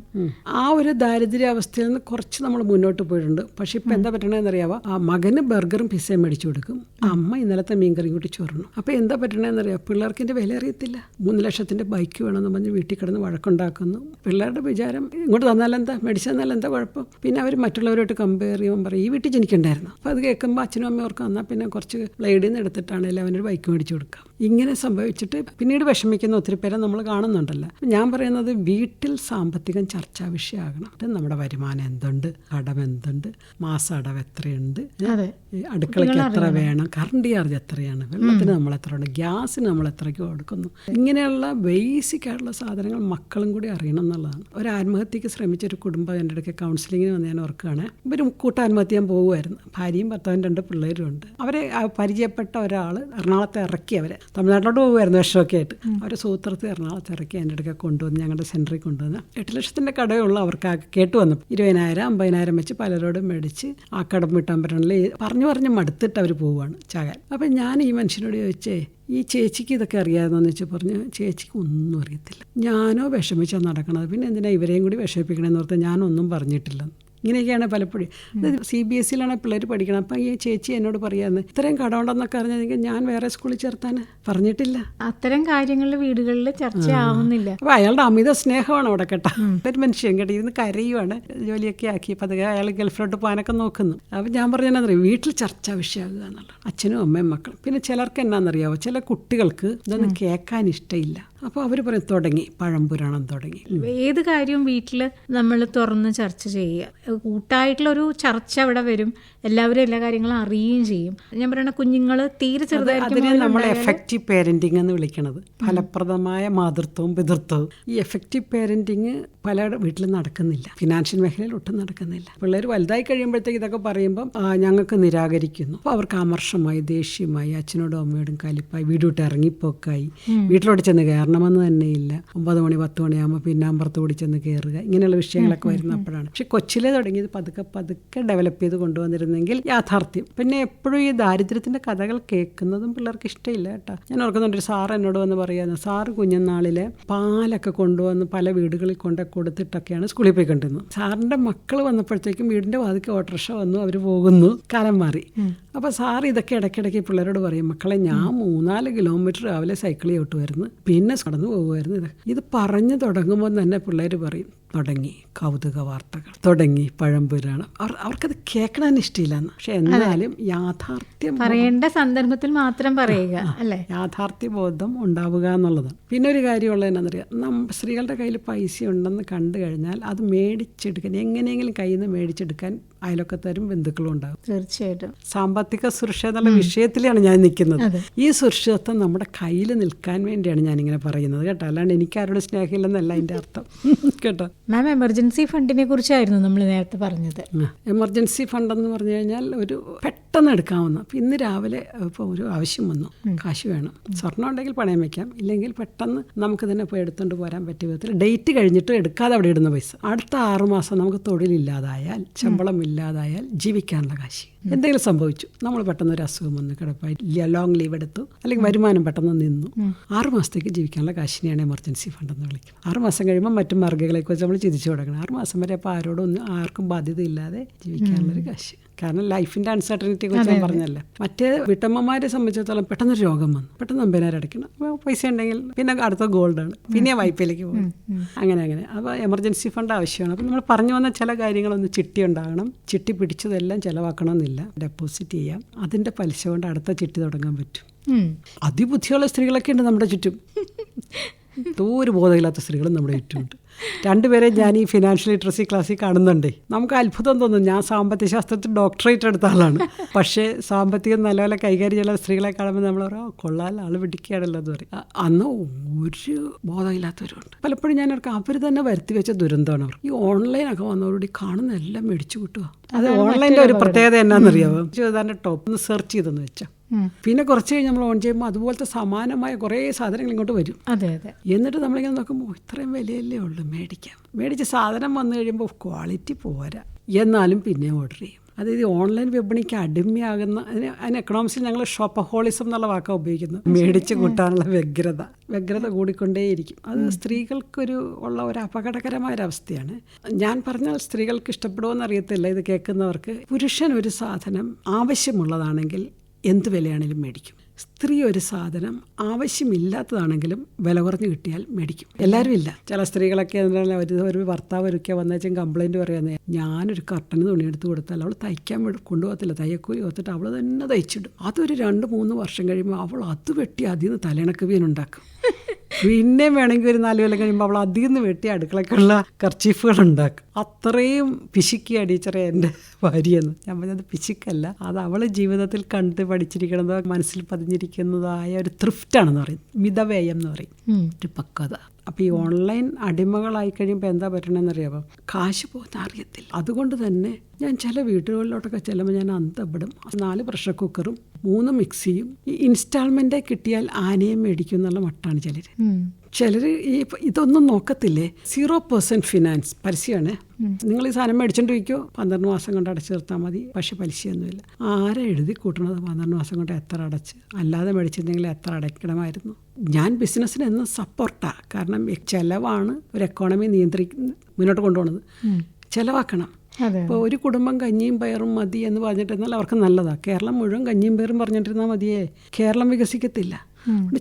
ആ ഒരു ദാരിദ്ര്യാവസ്ഥയിൽ നിന്ന് കുറച്ച് നമ്മൾ മുന്നോട്ട് പോയിട്ടുണ്ട്. പക്ഷെ ഇപ്പൊ എന്താ പറ്റണെന്നറിയാവോ ആ മകന് ബർഗറും പിസ്സയും മേടിച്ചു കൊടുക്കും. അമ്മ ഇന്നലത്തെ മീൻകറിയും കൂട്ടി ചോറിനും അപ്പൊ എന്താ പറ്റണെന്നറിയാം അറിയാം പിള്ളേർക്കിന്റെ വില അറിയത്തില്ല. മൂന്ന് ലക്ഷത്തിന്റെ ബൈക്ക് വേണമെന്ന് പറഞ്ഞ് വീട്ടിൽ കിടന്ന് വഴക്കുണ്ടാക്കുന്നു പിള്ളേരുടെ വിചാരം ഇങ്ങോട്ട് തന്നാലെന്താ? മേടിച്ചു തന്നാലെന്താ കുഴപ്പം? പിന്നെ അവർ മറ്റുള്ളവരുമായിട്ട് കമ്പയർ ചെയ്യുമ്പോൾ പറയും ഈ വീട്ടിൽ ജനിക്കണ്ടായിരുന്നു. അപ്പോൾ അത് കേൾക്കുമ്പോൾ അച്ഛനും അമ്മയും ഓർക്കും എന്നാൽ പിന്നെ കുറച്ച് ബ്ലേഡിൽ നിന്ന് എടുത്തിട്ടാണെങ്കിലും അവനൊരു ബൈക്ക് മേടിച്ചു കൊടുക്കാം. ഇങ്ങനെ സംഭവിച്ചിട്ട് പിന്നീട് വിഷമിക്കുന്ന ഒത്തിരി പേരെ നമ്മൾ കാണുന്നുണ്ടല്ലോ. ഞാൻ പറയുന്നത് വീട്ടിൽ സാമ്പത്തികം ചർച്ചാ വിഷയമാകണം. അത് നമ്മുടെ വരുമാനം എന്തുണ്ട്? കടം എന്തുണ്ട്? മാസ അടവ് എത്രയുണ്ട്? അടുക്കളയ്ക്ക് എത്ര വേണം? കറണ്ട് ചാർജ് എത്രയാണ്? വെള്ളത്തിന് നമ്മൾ എത്ര ഉണ്ട് ഗ്യാസിന് നമ്മൾ എത്രയ്ക്ക് കൊടുക്കുന്നു? ഇങ്ങനെയുള്ള ബേസിക് ആയിട്ടുള്ള സാധനങ്ങൾ മക്കളും കൂടി അറിയണം എന്നുള്ളതാണ്. ഒരു ആത്മഹത്യക്ക് ശ്രമിച്ച ഒരു കുടുംബം എന്റെ അടുക്കെ കൗൺസിലിങ്ങിന് വന്ന് ഞാൻ ഓർക്കുകയാണ്. ഇവർ കൂട്ട ആത്മഹത്യ ചെയ്യാൻ പോകുമായിരുന്നു ഭാര്യയും ഭർത്താവും രണ്ട് പിള്ളേരും ഉണ്ട്. അവരെ പരിചയപ്പെട്ട ഒരാൾ എറണാകുളത്തെ ഇറക്കി അവരെ. തമിഴ്നാട്ടിലോട്ട് പോകുമായിരുന്നു വിഷമൊക്കെ ആയിട്ട് അവർ സൂത്രത്തിൽ എറണാകുളത്ത് ഇറക്കി എന്റെ അടുക്ക കൊണ്ടുവന്ന് ഞങ്ങളുടെ സെന്ററിൽ കൊണ്ടുവന്ന് എട്ട് ലക്ഷത്തിന്റെ കടയുള്ള അവർക്ക് കേട്ട് വന്നു. ഇരുപതിനായിരം അമ്പതിനായിരം വെച്ച് പലരോടും മേടിച്ച് ആ കടം വിട്ടാൻ പറ്റണില്ല. പറഞ്ഞു പറഞ്ഞ് മടുത്തിട്ട് അവർ പോവുകയാണ് ചാകാൻ. അപ്പം ഞാൻ ഈ മനുഷ്യനോട് ചോദിച്ചേ ഈ ചേച്ചിക്ക് ഇതൊക്കെ അറിയാമെന്ന് വെച്ച് പറഞ്ഞു ചേച്ചിക്ക് ഒന്നും അറിയത്തില്ല. ഞാനോ വിഷമിച്ചാൽ നടക്കണത്. പിന്നെ എന്തിനാ ഇവരെയും കൂടി വിഷമിപ്പിക്കണമെന്ന് ഓർത്ത് ഞാനൊന്നും പറഞ്ഞിട്ടില്ല ഇങ്ങനെയൊക്കെയാണ് പലപ്പോഴും. സി ബി എസ് സിയിലാണ് പിള്ളേർ പഠിക്കണം അപ്പം ഈ ചേച്ചി എന്നോട് പറയാമെന്ന് ഇത്രയും കടമുണ്ടെന്നൊക്കെ അറിഞ്ഞെങ്കിൽ ഞാൻ വേറെ സ്കൂളിൽ ചേർത്താൻ പറഞ്ഞിട്ടില്ല. അത്തരം കാര്യങ്ങളിൽ വീടുകളിൽ ചർച്ച ആവുന്നില്ല അപ്പോൾ അയാളുടെ അമിത സ്നേഹമാണ് അവിടെ കേട്ടോ. ഒരു മനുഷ്യൻ കേട്ടോ ഇരുന്ന് കരയുവാണ് ജോലിയൊക്കെ ആക്കി. അപ്പം അത് അയാൾ ഗൾഫിലോട്ട് പോകാനൊക്കെ നോക്കുന്നു. അപ്പം ഞാൻ പറഞ്ഞാൽ വീട്ടിൽ ചർച്ചാ വിഷയമാകുക എന്നുള്ളത്. അച്ഛനും അമ്മയും മക്കളും. പിന്നെ ചിലർക്ക് എന്നാണെന്നറിയാവോ ചില കുട്ടികൾക്ക് ഇതൊന്നും കേൾക്കാൻ ഇഷ്ടമില്ല. അപ്പോൾ അവർ പറയും തുടങ്ങി പഴംപുരാണം തുടങ്ങി. ഏത് കാര്യവും വീട്ടിൽ നമ്മൾ തുറന്ന് ചർച്ച ചെയ്യുക. കൂട്ടായിട്ടുള്ളൊരു ചർച്ച അവിടെ വരും. എല്ലാവരും എല്ലാ കാര്യങ്ങളും അറിയുകയും ചെയ്യും. ഞാൻ പറയണ കുഞ്ഞുങ്ങൾ തീരെ അതിനെ നമ്മൾ എഫക്റ്റീവ് പേരന്റിങ് എന്ന് വിളിക്കണത്. ഫലപ്രദമായ മാതൃത്വവും പിതൃത്വവും. ഈ എഫക്റ്റീവ് പേരന്റിങ് പല വീട്ടിലും നടക്കുന്നില്ല. ഫിനാൻഷ്യൽ മേഖലയിൽ ഒട്ടും നടക്കുന്നില്ല. പിള്ളേർ വലുതായി കഴിയുമ്പോഴത്തേക്ക് ഇതൊക്കെ പറയുമ്പം ഞങ്ങൾക്ക് നിരാകരിക്കുന്നു. അപ്പോൾ അവർക്ക് അമർഷമായി ദേഷ്യമായി അച്ഛനോടും അമ്മയോടും കലിപ്പായി വീട് വിട്ട് ഇറങ്ങിപ്പോക്കായി വീട്ടിലോട്ട് ചെന്ന് കയറണമെന്ന് തന്നെയില്ല. ഒമ്പത് മണി പത്ത് മണിയാകുമ്പോൾ പിന്നെ അമ്പലത്ത് കൂടി ചെന്ന് കയറുക ഇങ്ങനെയുള്ള വിഷയങ്ങളൊക്കെ വരുന്നപ്പോഴാണ്. പക്ഷെ കൊച്ചിലെ തുടങ്ങിയത് പതുക്കെ പതുക്കെ ഡെവലപ്പ് ചെയ്ത് കൊണ്ടുവന്നിരുന്നെങ്കിൽ യാഥാർത്ഥ്യം. പിന്നെ എപ്പോഴും ഈ ദാരിദ്ര്യത്തിന്റെ കഥകൾ കേൾക്കുന്നതും പിള്ളേർക്ക് ഇഷ്ടമില്ല കേട്ടോ. ഞാൻ ഓർക്കുന്നുണ്ട് ഒരു സാർ എന്നോട് വന്ന് പറയാന്ന് സാറ് കുഞ്ഞുനാളിലെ പാലൊക്കെ കൊണ്ടുവന്ന് പല വീടുകളിൽ കൊണ്ട് കൊടുത്തിട്ടൊക്കെയാണ് സ്കൂളിൽ പോയി കണ്ടിരുന്നത് സാറിന്റെ മക്കൾ വന്നപ്പോഴത്തേക്കും വീടിന്റെ വാതിക്ക് ഓട്ടോറിക്ഷ വന്നു. അവർ പോകുന്നു. കാലം മാറി. അപ്പോൾ സാർ ഇതൊക്കെ ഇടയ്ക്കിടയ്ക്ക് പിള്ളേരോട് പറയും മക്കളെ ഞാൻ മൂന്നാൽ കിലോമീറ്റർ രാവിലെ സൈക്കിൾ വരുന്നു. പിന്നെ കടന്നു പോകുമായിരുന്നു ഇത്. ഇത് പറഞ്ഞു തുടങ്ങുമ്പോൾ തന്നെ പിള്ളേർ പറയും തുടങ്ങി കൗതുക വാർത്തകൾ തുടങ്ങി പഴംപുരാണം. അവർ അവർക്കത് കേൾക്കണതിന് ഇഷ്ടമില്ലെന്ന് പക്ഷെ എന്നാലും യാഥാർത്ഥ്യം പറയേണ്ട സന്ദർഭത്തിൽ മാത്രം പറയുക അല്ലേ? യാഥാർത്ഥ്യ ബോധം ഉണ്ടാവുക എന്നുള്ളത്. പിന്നെ ഒരു കാര്യമുള്ളത് എന്നാണെന്നറിയാം നം സ്ത്രീകളുടെ കയ്യിൽ പൈസ ഉണ്ടെന്ന് കണ്ടു കഴിഞ്ഞാൽ അത് മേടിച്ചെടുക്കാൻ എങ്ങനെയെങ്കിലും കയ്യിൽ നിന്ന് മേടിച്ചെടുക്കാൻ അയലൊക്കത്തരും ബന്ധുക്കളും ഉണ്ടാകും. തീർച്ചയായിട്ടും. സാമ്പത്തിക സുരക്ഷ എന്നുള്ള വിഷയത്തിലാണ് ഞാൻ നിൽക്കുന്നത്. ഈ സുരക്ഷിതത്വം നമ്മുടെ കയ്യിൽ നിൽക്കാൻ വേണ്ടിയാണ് ഞാനിങ്ങനെ പറയുന്നത് കേട്ടോ. അല്ലാണ്ട് എനിക്ക് ആരോട് സ്നേഹമില്ലെന്നല്ല അതിന്റെ അർത്ഥം. <laughs> കേട്ടോ? മാം എമർജൻസി ഫണ്ടിനെ കുറിച്ചായിരുന്നു നമ്മൾ നേരത്തെ പറഞ്ഞത്. എമർജൻസി ഫണ്ട് എന്ന് പറഞ്ഞു കഴിഞ്ഞാൽ ഒരു എടുക്കാവുന്ന. അപ്പം ഇന്ന് രാവിലെ ഇപ്പോൾ ഒരു ആവശ്യം വന്നു. കാശ് വേണം. സ്വർണം ഉണ്ടെങ്കിൽ പണയം വെക്കാം. ഇല്ലെങ്കിൽ പെട്ടെന്ന് നമുക്ക് തന്നെ പോയി എടുത്തുകൊണ്ട് പോരാൻ പറ്റിയ വിധത്തിൽ ഡേറ്റ് കഴിഞ്ഞിട്ട് എടുക്കാതെ അവിടെ ഇടുന്ന പൈസ. അടുത്ത ആറുമാസം നമുക്ക് തൊഴിലില്ലാതായാൽ ശമ്പളം ഇല്ലാതായാൽ ജീവിക്കാനുള്ള കാശ്. എന്തെങ്കിലും സംഭവിച്ചു. നമ്മൾ പെട്ടെന്ന് ഒരു അസുഖം വന്ന് കിടപ്പായി. ലോങ് ലീവ് എടുത്തു. അല്ലെങ്കിൽ വരുമാനം പെട്ടെന്ന് നിന്നു. ആറുമാസത്തേക്ക് ജീവിക്കാനുള്ള കാശിനെയാണ് എമർജൻസി ഫണ്ട് എന്ന് വിളിക്കുന്നത്. ആറുമാസം കഴിയുമ്പോൾ മറ്റു മാർഗങ്ങളെക്കുറിച്ച് നമ്മൾ ചിന്തിച്ചു തുടങ്ങണം. ആറുമാസം വരെ അപ്പോൾ ആരോടും ഒന്നും ആർക്കും ബാധ്യതയില്ലാതെ ജീവിക്കാനുള്ളൊരു കാശ്. കാരണം ലൈഫിന്റെ അൺസർട്ടനിറ്റിയെ കുറിച്ച് ഞാൻ പറഞ്ഞല്ലേ? മറ്റേ വീട്ടമ്മമാരെ സംബന്ധിച്ചിടത്തോളം പെട്ടെന്ന് രോഗം വന്നു. പെട്ടെന്ന് അമ്പനാരെ അടയ്ക്കണം. അപ്പോൾ പൈസ ഉണ്ടെങ്കിൽ പിന്നെ അടുത്ത ഗോൾഡാണ് പിന്നെ വായ്പയിലേക്ക് പോകും. അങ്ങനെ അങ്ങനെ. അപ്പോൾ എമർജൻസി ഫണ്ട് ആവശ്യമാണ്. അപ്പോൾ നമ്മൾ പറഞ്ഞു വന്ന ചില കാര്യങ്ങളൊന്ന് ചിട്ടി ഉണ്ടാകണം. ചിട്ടി പിടിച്ചതെല്ലാം ചിലവാക്കണമെന്നില്ല. ഡെപ്പോസിറ്റ് ചെയ്യാം. അതിന്റെ പലിശ കൊണ്ട് അടുത്ത ചിട്ടി തുടങ്ങാൻ പറ്റും. അതിബുദ്ധിയുള്ള സ്ത്രീകളൊക്കെ ഉണ്ട് നമ്മുടെ ചുറ്റും. <laughs> ദൂര ഒരു ബോധമില്ലാത്ത സ്ത്രീകളും നമ്മുടെ ചുറ്റുമുണ്ട്. രണ്ടുപേരെ ഞാൻ ഈ ഫിനാൻഷ്യൽ ലിറ്ററസി ക്ലാസ്സിൽ കാണുന്നുണ്ടേ. നമുക്ക് അത്ഭുതം തോന്നും. ഞാൻ സാമ്പത്തിക ശാസ്ത്രത്തിൽ ഡോക്ടറേറ്റ് എടുത്ത ആളാണ്. പക്ഷേ സാമ്പത്തികം നല്ലപോലെ കൈകാര്യം ചെയ്യുന്ന സ്ത്രീകളെ കാണുമ്പോൾ നമ്മൾ പറയാം കൊള്ളാൽ ആൾ പിടിക്കുകയാണല്ലോ എന്ന് പറയും. അന്ന് ഒരു ബോധമില്ലാത്തവരുണ്ട് പലപ്പോഴും ഞാൻ അവർക്ക് അവർ തന്നെ വരുത്തി വെച്ച ദുരന്തമാണ് അവർ. ഈ ഓൺലൈനൊക്കെ വന്നവരോട് ഈ കാണുന്ന എല്ലാം മേടിച്ചു കിട്ടുക. അത് ഓൺലൈന്റെ ഒരു പ്രത്യേകത എന്നാണെന്നറിയാമോ ടോപ്പ് ഒന്ന് സെർച്ച് ചെയ്തെന്ന് വെച്ചാൽ. പിന്നെ കുറച്ച് കഴിഞ്ഞ് നമ്മൾ ഓൺ ചെയ്യുമ്പോൾ അതുപോലത്തെ സമാനമായ കുറേ സാധനങ്ങൾ ഇങ്ങോട്ട് വരും. അതെ അതെ. എന്നിട്ട് നമ്മളിങ്ങനെ നോക്കുമ്പോൾ ഇത്രയും വിലയല്ലേ ഉള്ളൂ മേടിക്കാം മേടിച്ച സാധനം വന്നു കഴിയുമ്പോൾ ക്വാളിറ്റി പോരാ. എന്നാലും പിന്നെ ഓർഡർ ചെയ്യും. അതായത് ഓൺലൈൻ വിപണിക്ക് അടിമയാകുന്ന അതിന് അതിന് എക്കണോമിക്സിൽ ഞങ്ങൾ ഷോപ്പഹോളിസം എന്നുള്ള വാക്കാണ് ഉപയോഗിക്കുന്നത്. മേടിച്ച് കൂട്ടാനുള്ള വ്യഗ്രത. വ്യഗ്രത കൂടിക്കൊണ്ടേയിരിക്കും. അത് സ്ത്രീകൾക്കൊരു ഉള്ള ഒരു അപകടകരമായ ഒരവസ്ഥയാണ് ഞാൻ പറഞ്ഞാൽ സ്ത്രീകൾക്ക് ഇഷ്ടപ്പെടുമോ എന്നറിയത്തില്ല ഇത് കേൾക്കുന്നവർക്ക്. പുരുഷൻ ഒരു സാധനം ആവശ്യമുള്ളതാണെങ്കിൽ എന്ത് വിലയാണെങ്കിലും മേടിക്കും. സ്ത്രീ ഒരു സാധനം ആവശ്യമില്ലാത്തതാണെങ്കിലും വില കുറഞ്ഞ് കിട്ടിയാൽ മേടിക്കും. എല്ലാവരും ഇല്ല. ചില സ്ത്രീകളൊക്കെ ഒരു ഒരു ഭർത്താവ് ഒരുക്കെ വന്നേച്ചും കംപ്ലൈന്റ് പറയുന്നത് ഞാനൊരു തുണി എടുത്ത് കൊടുത്താൽ അവൾ തയ്ക്കാൻ കൊണ്ടുപോകത്തില്ല. തയ്യക്കൂലി ഓത്തിട്ട് അവൾ തന്നെ തയ്ച്ചിടും. അതൊരു രണ്ട് മൂന്ന് വർഷം കഴിയുമ്പോൾ അവൾ അത് വെട്ടി അതിൽ നിന്ന് തലയിണക്ക് വീനുണ്ടാക്കും പിന്നെ വേണമെങ്കിൽ ഒരു നാല് കൊല്ലം കഴിയുമ്പോൾ അവൾ അതിൽ നിന്ന് വെട്ടി അടുക്കളക്കുള്ള കർച്ചീഫുകൾ ഉണ്ടാക്കും. അത്രയും പിശുക്കിയ ടീച്ചറെ എന്റെ ഭാര്യയെന്ന്. ഞാൻ പറഞ്ഞത് പിശുക്കല്ല. അത് അവൾ ജീവിതത്തിൽ കണ്ട് പഠിച്ചിരിക്കുന്നതോ മനസ്സിൽ പതിഞ്ഞിരിക്കുന്നതായ ഒരു തൃപ്റ്റാണെന്ന് പറയും. മിതവ്യയം എന്ന് പറയും. ഒരു പക്വത. അപ്പോൾ ഈ ഓൺലൈൻ അടിമകളായി കഴിയുമ്പോൾ എന്താ പറ്റണമെന്ന് അറിയാമോ കാശ് പോകുന്ന അറിയത്തില്ല. അതുകൊണ്ട് തന്നെ ഞാൻ ചില വീടുകളിലോട്ടൊക്കെ ചെല്ലുമ്പോൾ ഞാൻ അന്തപ്പെടും. നാല് പ്രഷർ കുക്കറും മൂന്ന് മിക്സിയും ഈ ഇൻസ്റ്റാൾമെന്റേ കിട്ടിയാൽ ആനയും മേടിക്കും എന്നുള്ള മട്ടാണ് ചിലർ. ചിലർ ഈ ഇതൊന്നും നോക്കത്തില്ലേ? സീറോ പെർസെന്റ് ഫിനാൻസ് പലിശയാണ്. നിങ്ങൾ ഈ സാധനം മേടിച്ചോണ്ട് വയ്ക്കോ പന്ത്രണ്ട് മാസം കൊണ്ട് അടച്ചു തീർത്താൽ മതി. പക്ഷെ പലിശയൊന്നുമില്ല. ആരാ എഴുതി കൂട്ടണത് പന്ത്രണ്ട് മാസം കൊണ്ട് എത്ര അടച്ച്? അല്ലാതെ മേടിച്ചിരുന്നെങ്കിൽ എത്ര അടയ്ക്കണമായിരുന്നു? ഞാൻ ബിസിനസ്സിന് എന്നും സപ്പോർട്ടാണ് കാരണം ചിലവാണ് ഒരു എക്കോണമി നിയന്ത്രിക്കുന്ന മുന്നോട്ട് കൊണ്ടുപോകുന്നത് ചിലവാക്കണം. അപ്പോൾ ഇപ്പോൾ ഒരു കുടുംബം കഞ്ഞിയും പയറും മതി എന്ന് പറഞ്ഞിട്ടിരുന്നാൽ അവർക്ക് നല്ലതാണ് കേരളം മുഴുവൻ കഞ്ഞിയും പയറും പറഞ്ഞിട്ടിരുന്നാൽ മതിയേ. കേരളം വികസിക്കത്തില്ല.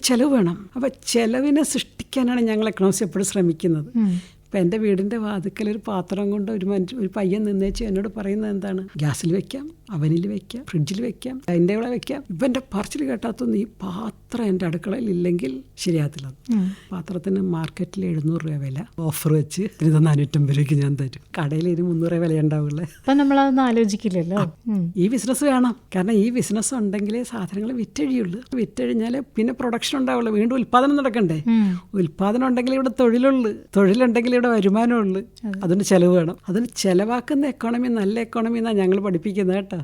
ചെലവ് വേണം. അപ്പോൾ ചെലവിനെ സൃഷ്ടിക്കാനാണ് ഞങ്ങൾ എക്കണോമിക്സ് എപ്പോഴും ശ്രമിക്കുന്നത്. ഇപ്പം എന്റെ വീടിന്റെ വാതിക്കൽ ഒരു പാത്രം കൊണ്ട് ഒരു മനുഷ്യ ഒരു പയ്യൻ നിന്നേച്ച് എന്നോട് പറയുന്നത് എന്താണ്? ഗ്യാസിൽ വെക്കാം അവനിൽ വെക്കാം ഫ്രിഡ്ജിൽ വെക്കാം അതിന്റെ ഇവിടെ വെക്കാം. ഇപ്പം എന്റെ പറച്ചിൽ കേട്ടാത്തൊന്നും ഈ പാത്രം എന്റെ അടുക്കളയിൽ ഇല്ലെങ്കിൽ ശരിയാകത്തില്ല. പാത്രത്തിന് മാർക്കറ്റിൽ എഴുന്നൂറ് രൂപ വില. ഓഫർ വെച്ച് ഇത് നാനൂറ്റമ്പത് രൂപയ്ക്ക് ഞാൻ തരും. കടയിൽ ഒരു മുന്നൂറ് രൂപ വില ഉണ്ടാവുള്ളേ. അപ്പം നമ്മളതൊന്നും ആലോചിക്കില്ലല്ലോ? ഈ ബിസിനസ് വേണം. കാരണം ഈ ബിസിനസ് ഉണ്ടെങ്കിലേ സാധനങ്ങൾ വിറ്റഴിയുള്ളൂ. വിറ്റഴിഞ്ഞാൽ പിന്നെ പ്രൊഡക്ഷൻ ഉണ്ടാവുള്ളൂ. വീണ്ടും ഉൽപ്പാദനം നടക്കണ്ടേ. ഉൽപ്പാദനം ഉണ്ടെങ്കിൽ ഇവിടെ തൊഴിലുള്ളൂ. തൊഴിലുണ്ടെങ്കിൽ ഇവിടെ വരുമാനമുണ്ട് അതിന് ചെലവ് വേണം. അതിന് ചെലവാക്കുന്ന എക്കോണമി നല്ല എക്കോണമി എന്നാണ് ഞങ്ങൾ പഠിപ്പിക്കുന്നത് കേട്ടോ.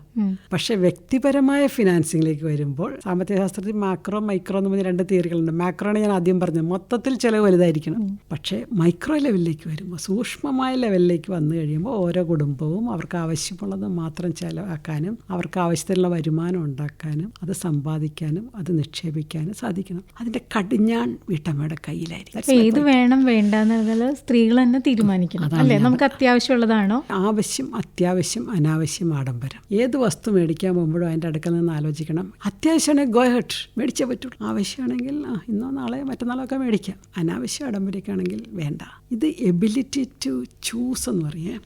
പക്ഷെ വ്യക്തിപരമായ ഫിനാൻസിങ്ങിലേക്ക് വരുമ്പോൾ സാമ്പത്തിക ശാസ്ത്രത്തിൽ മാക്രോ മൈക്രോ എന്ന് പറഞ്ഞ രണ്ട് തിയറികളുണ്ട് മാക്രോയാണ് ഞാൻ ആദ്യം പറഞ്ഞത്. മൊത്തത്തിൽ ചെലവ് വലുതായിരിക്കണം. പക്ഷേ മൈക്രോ ലെവലിലേക്ക് വരുമ്പോൾ സൂക്ഷ്മമായ ലെവലിലേക്ക് വന്നു കഴിയുമ്പോൾ ഓരോ കുടുംബവും അവർക്ക് ആവശ്യമുള്ളത് മാത്രം ചെലവാക്കാനും അവർക്ക് ആവശ്യത്തിനുള്ള വരുമാനം ഉണ്ടാക്കാനും അത് സമ്പാദിക്കാനും അത് നിക്ഷേപിക്കാനും സാധിക്കണം. അതിന്റെ കടിഞ്ഞാൺ വീട്ടമ്മയുടെ കയ്യിലായിരിക്കും. ഏത് വേണം വേണ്ട എന്നുള്ളത് സ്ത്രീകൾ സ്ത്രീകൾ തന്നെ തീരുമാനിക്കണം അല്ലേ? നമുക്ക് അത്യാവശ്യമുള്ളതാണോ? ആവശ്യം അത്യാവശ്യം അനാവശ്യം ആഡംബരം. ഏത് വസ്തു മേടിക്കാൻ പോകുമ്പോഴും അതിന്റെ അടുക്കൽ നിന്ന് ആലോചിക്കണം. അത്യാവശ്യമാണെങ്കിൽ ഗോ ഹെഡ് മേടിച്ചേ പറ്റുള്ളൂ. ആവശ്യമാണെങ്കിൽ ഇന്നോ നാളെയോ മറ്റന്നാളോ ഒക്കെ മേടിക്കാം. അനാവശ്യം ആഡംബരമൊക്കെ വേണ്ട. ഇത് എബിലിറ്റി ടു ചൂസ് എന്ന് പറയേ.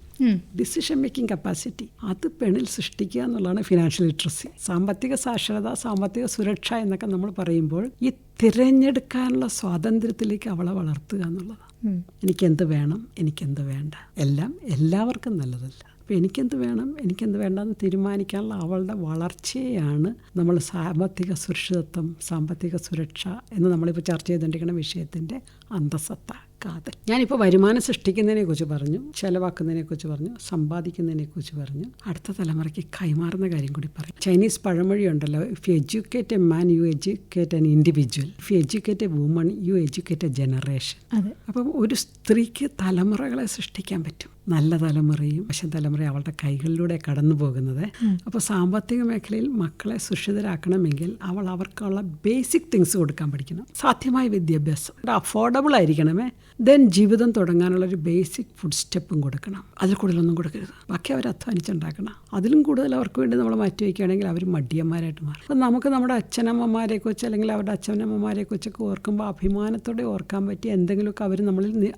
ഡിസിഷൻ മേക്കിംഗ് കപ്പാസിറ്റി അത് പെണ്ണിൽ സൃഷ്ടിക്കുക എന്നുള്ളതാണ് ഫിനാൻഷ്യൽ ലിറ്ററസി സാമ്പത്തിക സാക്ഷരത സാമ്പത്തിക സുരക്ഷ എന്നൊക്കെ നമ്മൾ പറയുമ്പോൾ ഈ തിരഞ്ഞെടുക്കാനുള്ള സ്വാതന്ത്ര്യത്തിലേക്ക് അവളെ വളർത്തുക എന്നുള്ളതാണ്. എനിക്കെന്ത് വേണം എനിക്കെന്ത് വേണ്ട. എല്ലാം എല്ലാവർക്കും നല്ലതല്ല. അപ്പോൾ എനിക്കെന്ത് വേണം എനിക്കെന്ത് വേണ്ടെന്ന് തീരുമാനിക്കാനുള്ള അവളുടെ വളർച്ചയാണ് നമ്മൾ സാമ്പത്തിക സുരക്ഷിതത്വം സാമ്പത്തിക സുരക്ഷ എന്ന് നമ്മളിപ്പോൾ ചർച്ച ചെയ്തുകൊണ്ടിരിക്കുന്ന വിഷയത്തിന്റെ അന്തസത്ത. കാതൽ ഞാനിപ്പോൾ വരുമാനം സൃഷ്ടിക്കുന്നതിനെ കുറിച്ച് പറഞ്ഞു ചെലവാക്കുന്നതിനെ കുറിച്ച് പറഞ്ഞു സമ്പാദിക്കുന്നതിനെ കുറിച്ച് പറഞ്ഞു. അടുത്ത തലമുറയ്ക്ക് കൈമാറുന്ന കാര്യം കൂടി പറയും. ചൈനീസ് പഴമൊഴി ഉണ്ടല്ലോ if you educate a man you educate an individual if you educate a woman you educate a generation അതെ. അപ്പം ഒരു സ്ത്രീക്ക് തലമുറകളെ സൃഷ്ടിക്കാൻ പറ്റും നല്ല തലമുറയും വശം തലമുറയും അവളുടെ കൈകളിലൂടെ കടന്നു പോകുന്നത്. അപ്പോൾ സാമ്പത്തിക മേഖലയിൽ മക്കളെ സുരക്ഷിതരാക്കണമെങ്കിൽ അവൾ അവർക്കുള്ള ബേസിക് തിങ്സ് കൊടുക്കാൻ പഠിക്കണം. സാധ്യമായ വിദ്യാഭ്യാസം. അഫോർഡബിൾ ആയിരിക്കണമേ. ദെൻ ജീവിതം തുടങ്ങാനുള്ള ഒരു ബേസിക് ഫുഡ് സ്റ്റെപ്പും കൊടുക്കണം. അതിൽ കൂടുതലൊന്നും കൊടുക്കരുത്. ബാക്കി അവർ അധ്വാനിച്ചുണ്ടാക്കണം അതിലും കൂടുതൽ അവർക്ക് വേണ്ടി നമ്മൾ മാറ്റി വയ്ക്കുകയാണെങ്കിൽ അവർ മടിയന്മാരായിട്ട് മാറും. അപ്പം നമുക്ക് നമ്മുടെ അച്ഛനമ്മമാരെ കുറിച്ച് അല്ലെങ്കിൽ അവരുടെ അച്ഛനമ്മമാരെ കുറിച്ചൊക്കെ ഓർക്കുമ്പോൾ അഭിമാനത്തോടെ ഓർക്കാൻ പറ്റിയ എന്തെങ്കിലുമൊക്കെ അവർ നമ്മളിൽ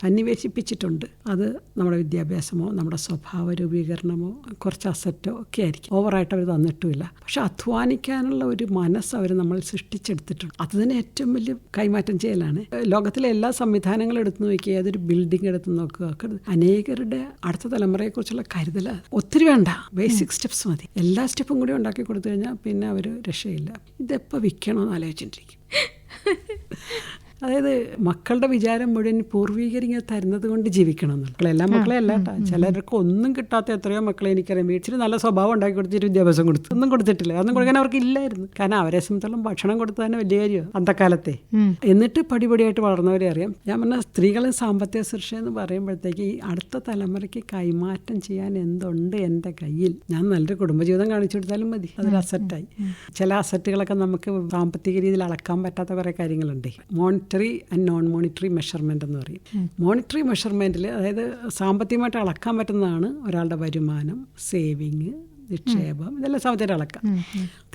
സന്നിവേശിപ്പിച്ചിട്ടുണ്ട്. അത് നമ്മുടെ വിദ്യാഭ്യാസമോ നമ്മുടെ സ്വഭാവ രൂപീകരണമോ കുറച്ച് അസറ്റോ ഒക്കെ ആയിരിക്കും. ഓവറായിട്ട് അവർ തന്നിട്ടുമില്ല. പക്ഷെ അധ്വാനിക്കാനുള്ള ഒരു മനസ്സ് അവർ നമ്മൾ സൃഷ്ടിച്ചെടുത്തിട്ടുണ്ട്. അത് തന്നെ ഏറ്റവും വലിയ കൈമാറ്റം ചെയ്യലാണ്. ലോകത്തിലെ എല്ലാ സംവിധാനങ്ങളും എടുത്തു നോക്കിയാൽ ഏതൊരു ബിൽഡിംഗ് എടുത്ത് നോക്കുക അനേകരുടെ അടുത്ത തലമുറയെക്കുറിച്ചുള്ള കരുതൽ ഒത്തിരി വേണ്ട. ബേസിക് സ്റ്റെപ്സ് മതി. എല്ലാ സ്റ്റെപ്പും കൂടി ഉണ്ടാക്കി കൊടുത്തു കഴിഞ്ഞാൽ പിന്നെ അവർ രക്ഷയില്ല. ഇതെപ്പോൾ വിൽക്കണമെന്ന് ആലോചിച്ചിട്ടിരിക്കും. <laughs> അതായത് മക്കളുടെ വിചാരം മുഴുവൻ പൂർവീകരിങ്ങനെ തരുന്നത് കൊണ്ട് ജീവിക്കണം എന്നുള്ള എല്ലാ മക്കളെ അല്ല കേട്ടോ ചിലർക്ക് ഒന്നും കിട്ടാത്ത എത്രയോ മക്കളെ എനിക്കറിയാം. വീട്ടിൽ നല്ല സ്വഭാവം ഉണ്ടാക്കി കൊടുത്തിട്ട് വിദ്യാഭ്യാസം കൊടുത്തു. ഒന്നും കൊടുത്തിട്ടില്ല. ഒന്നും കൊടുക്കാൻ അവർക്ക് ഇല്ലായിരുന്നു. കാരണം അവരെ സംബന്ധിച്ചോളം ഭക്ഷണം കൊടുത്തു തന്നെ വലിയ കാര്യമാണ് അന്തക്കാലത്തെ. കാലത്തെ എന്നിട്ട് പടിപടിയായിട്ട് വളർന്നവരെ അറിയാം. ഞാൻ പറഞ്ഞ സ്ത്രീകളെ സാമ്പത്തിക സുരക്ഷ എന്ന് പറയുമ്പോഴത്തേക്ക് ഈ അടുത്ത തലമുറയ്ക്ക് കൈമാറ്റം ചെയ്യാൻ എന്തുണ്ട് എന്റെ കയ്യിൽ? ഞാൻ നല്ലൊരു കുടുംബജീവിതം കാണിച്ചു കൊടുത്താലും മതി. അതൊരു അസറ്റായി ചില അസറ്റുകളൊക്കെ നമുക്ക് സാമ്പത്തിക രീതിയിൽ അളക്കാൻ പറ്റാത്ത കുറേ കാര്യങ്ങളുണ്ട്. Monetary and non monetary measurement എന്ന് പറയും. മോണിറ്ററി മെഷർമെന്റിൽ അതായത് സാമ്പത്തികമായിട്ട് അളക്കാൻ പറ്റുന്നതാണ് ഒരാളുടെ വരുമാനം സേവിങ് നിക്ഷേപം ഇതെല്ലാം സാമ്പത്തികമായിട്ട് അളക്കാം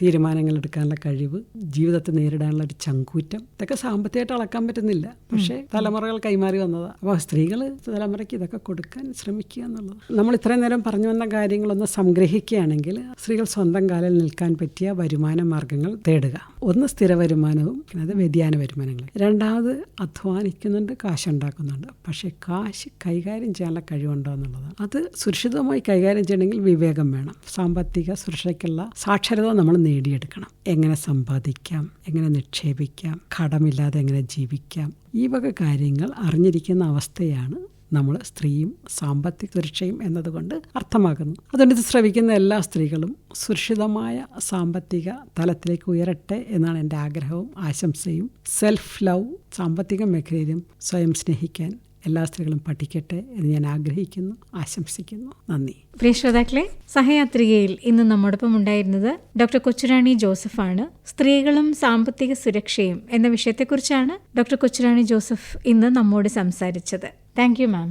തീരുമാനങ്ങൾ എടുക്കാനുള്ള കഴിവ് ജീവിതത്തെ നേരിടാനുള്ള ഒരു ചങ്കൂറ്റം ഇതൊക്കെ സാമ്പത്തികമായിട്ട് അളക്കാൻ പറ്റുന്നില്ല. പക്ഷേ തലമുറകൾ കൈമാറി വന്നതാണ് അപ്പോൾ സ്ത്രീകൾ തലമുറയ്ക്ക് ഇതൊക്കെ കൊടുക്കാൻ ശ്രമിക്കുക എന്നുള്ളത്. നമ്മൾ ഇത്രയും നേരം പറഞ്ഞു വന്ന കാര്യങ്ങളൊന്ന് സംഗ്രഹിക്കുകയാണെങ്കിൽ സ്ത്രീകൾ സ്വന്തം കാലിൽ നിൽക്കാൻ പറ്റിയ വരുമാന മാർഗങ്ങൾ തേടുക. ഒന്ന് സ്ഥിര വരുമാനവും അത് വ്യതിയാന വരുമാനങ്ങൾ രണ്ടാമത് അധ്വാനിക്കുന്നുണ്ട് കാശുണ്ടാക്കുന്നുണ്ട്. പക്ഷേ കാശ് കൈകാര്യം ചെയ്യാനുള്ള കഴിവുണ്ടോ എന്നുള്ളതാണ്. അത് സുരക്ഷിതമായി കൈകാര്യം ചെയ്യണമെങ്കിൽ വിവേകം വേണം. സാമ്പത്തിക സുരക്ഷയ്ക്കുള്ള സാക്ഷരത നമ്മൾ നേടിയെടുക്കണം. എങ്ങനെ സമ്പാദിക്കാം എങ്ങനെ നിക്ഷേപിക്കാം കടമില്ലാതെ എങ്ങനെ ജീവിക്കാം ഈ വക കാര്യങ്ങൾ അറിഞ്ഞിരിക്കുന്ന അവസ്ഥയാണ് നമ്മൾ സ്ത്രീയും സാമ്പത്തിക സുരക്ഷയും എന്നതുകൊണ്ട് അർത്ഥമാക്കുന്നു അതുകൊണ്ട് ഇത് ശ്രവിക്കുന്ന എല്ലാ സ്ത്രീകളും സുരക്ഷിതമായ സാമ്പത്തിക തലത്തിലേക്ക് ഉയരട്ടെ എന്നാണ് എന്റെ ആഗ്രഹവും ആശംസയും. സെൽഫ് ലവ് സാമ്പത്തിക മേഖലയിലും സ്വയം സ്നേഹിക്കാൻ എല്ലാ സ്ത്രീകളും പഠിക്കട്ടെ എന്ന് ഞാൻ ആഗ്രഹിക്കുന്നു ആശംസിക്കുന്നു. നന്ദി. പ്രിയ ശ്രോതാക്കളെ സഹയാത്രികയിൽ ഇന്ന് നമ്മോടൊപ്പം ഉണ്ടായിരുന്നത് ഡോക്ടർ കൊച്ചുറാണി ജോസഫാണ് സ്ത്രീകളും സാമ്പത്തിക സുരക്ഷയും എന്ന വിഷയത്തെക്കുറിച്ചാണ് ഡോക്ടർ കൊച്ചുരാണി ജോസഫ് ഇന്ന് നമ്മോട് സംസാരിച്ചത്. Thank you ma'am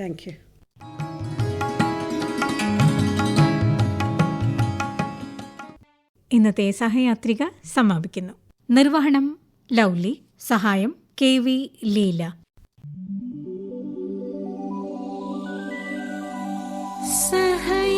thank you ഇന്നത്തെ സഹയാത്രിക സമാപിക്കുന്നു. നിർവഹണം ലൗലി. സഹായം കെ വി ലീല. Xe.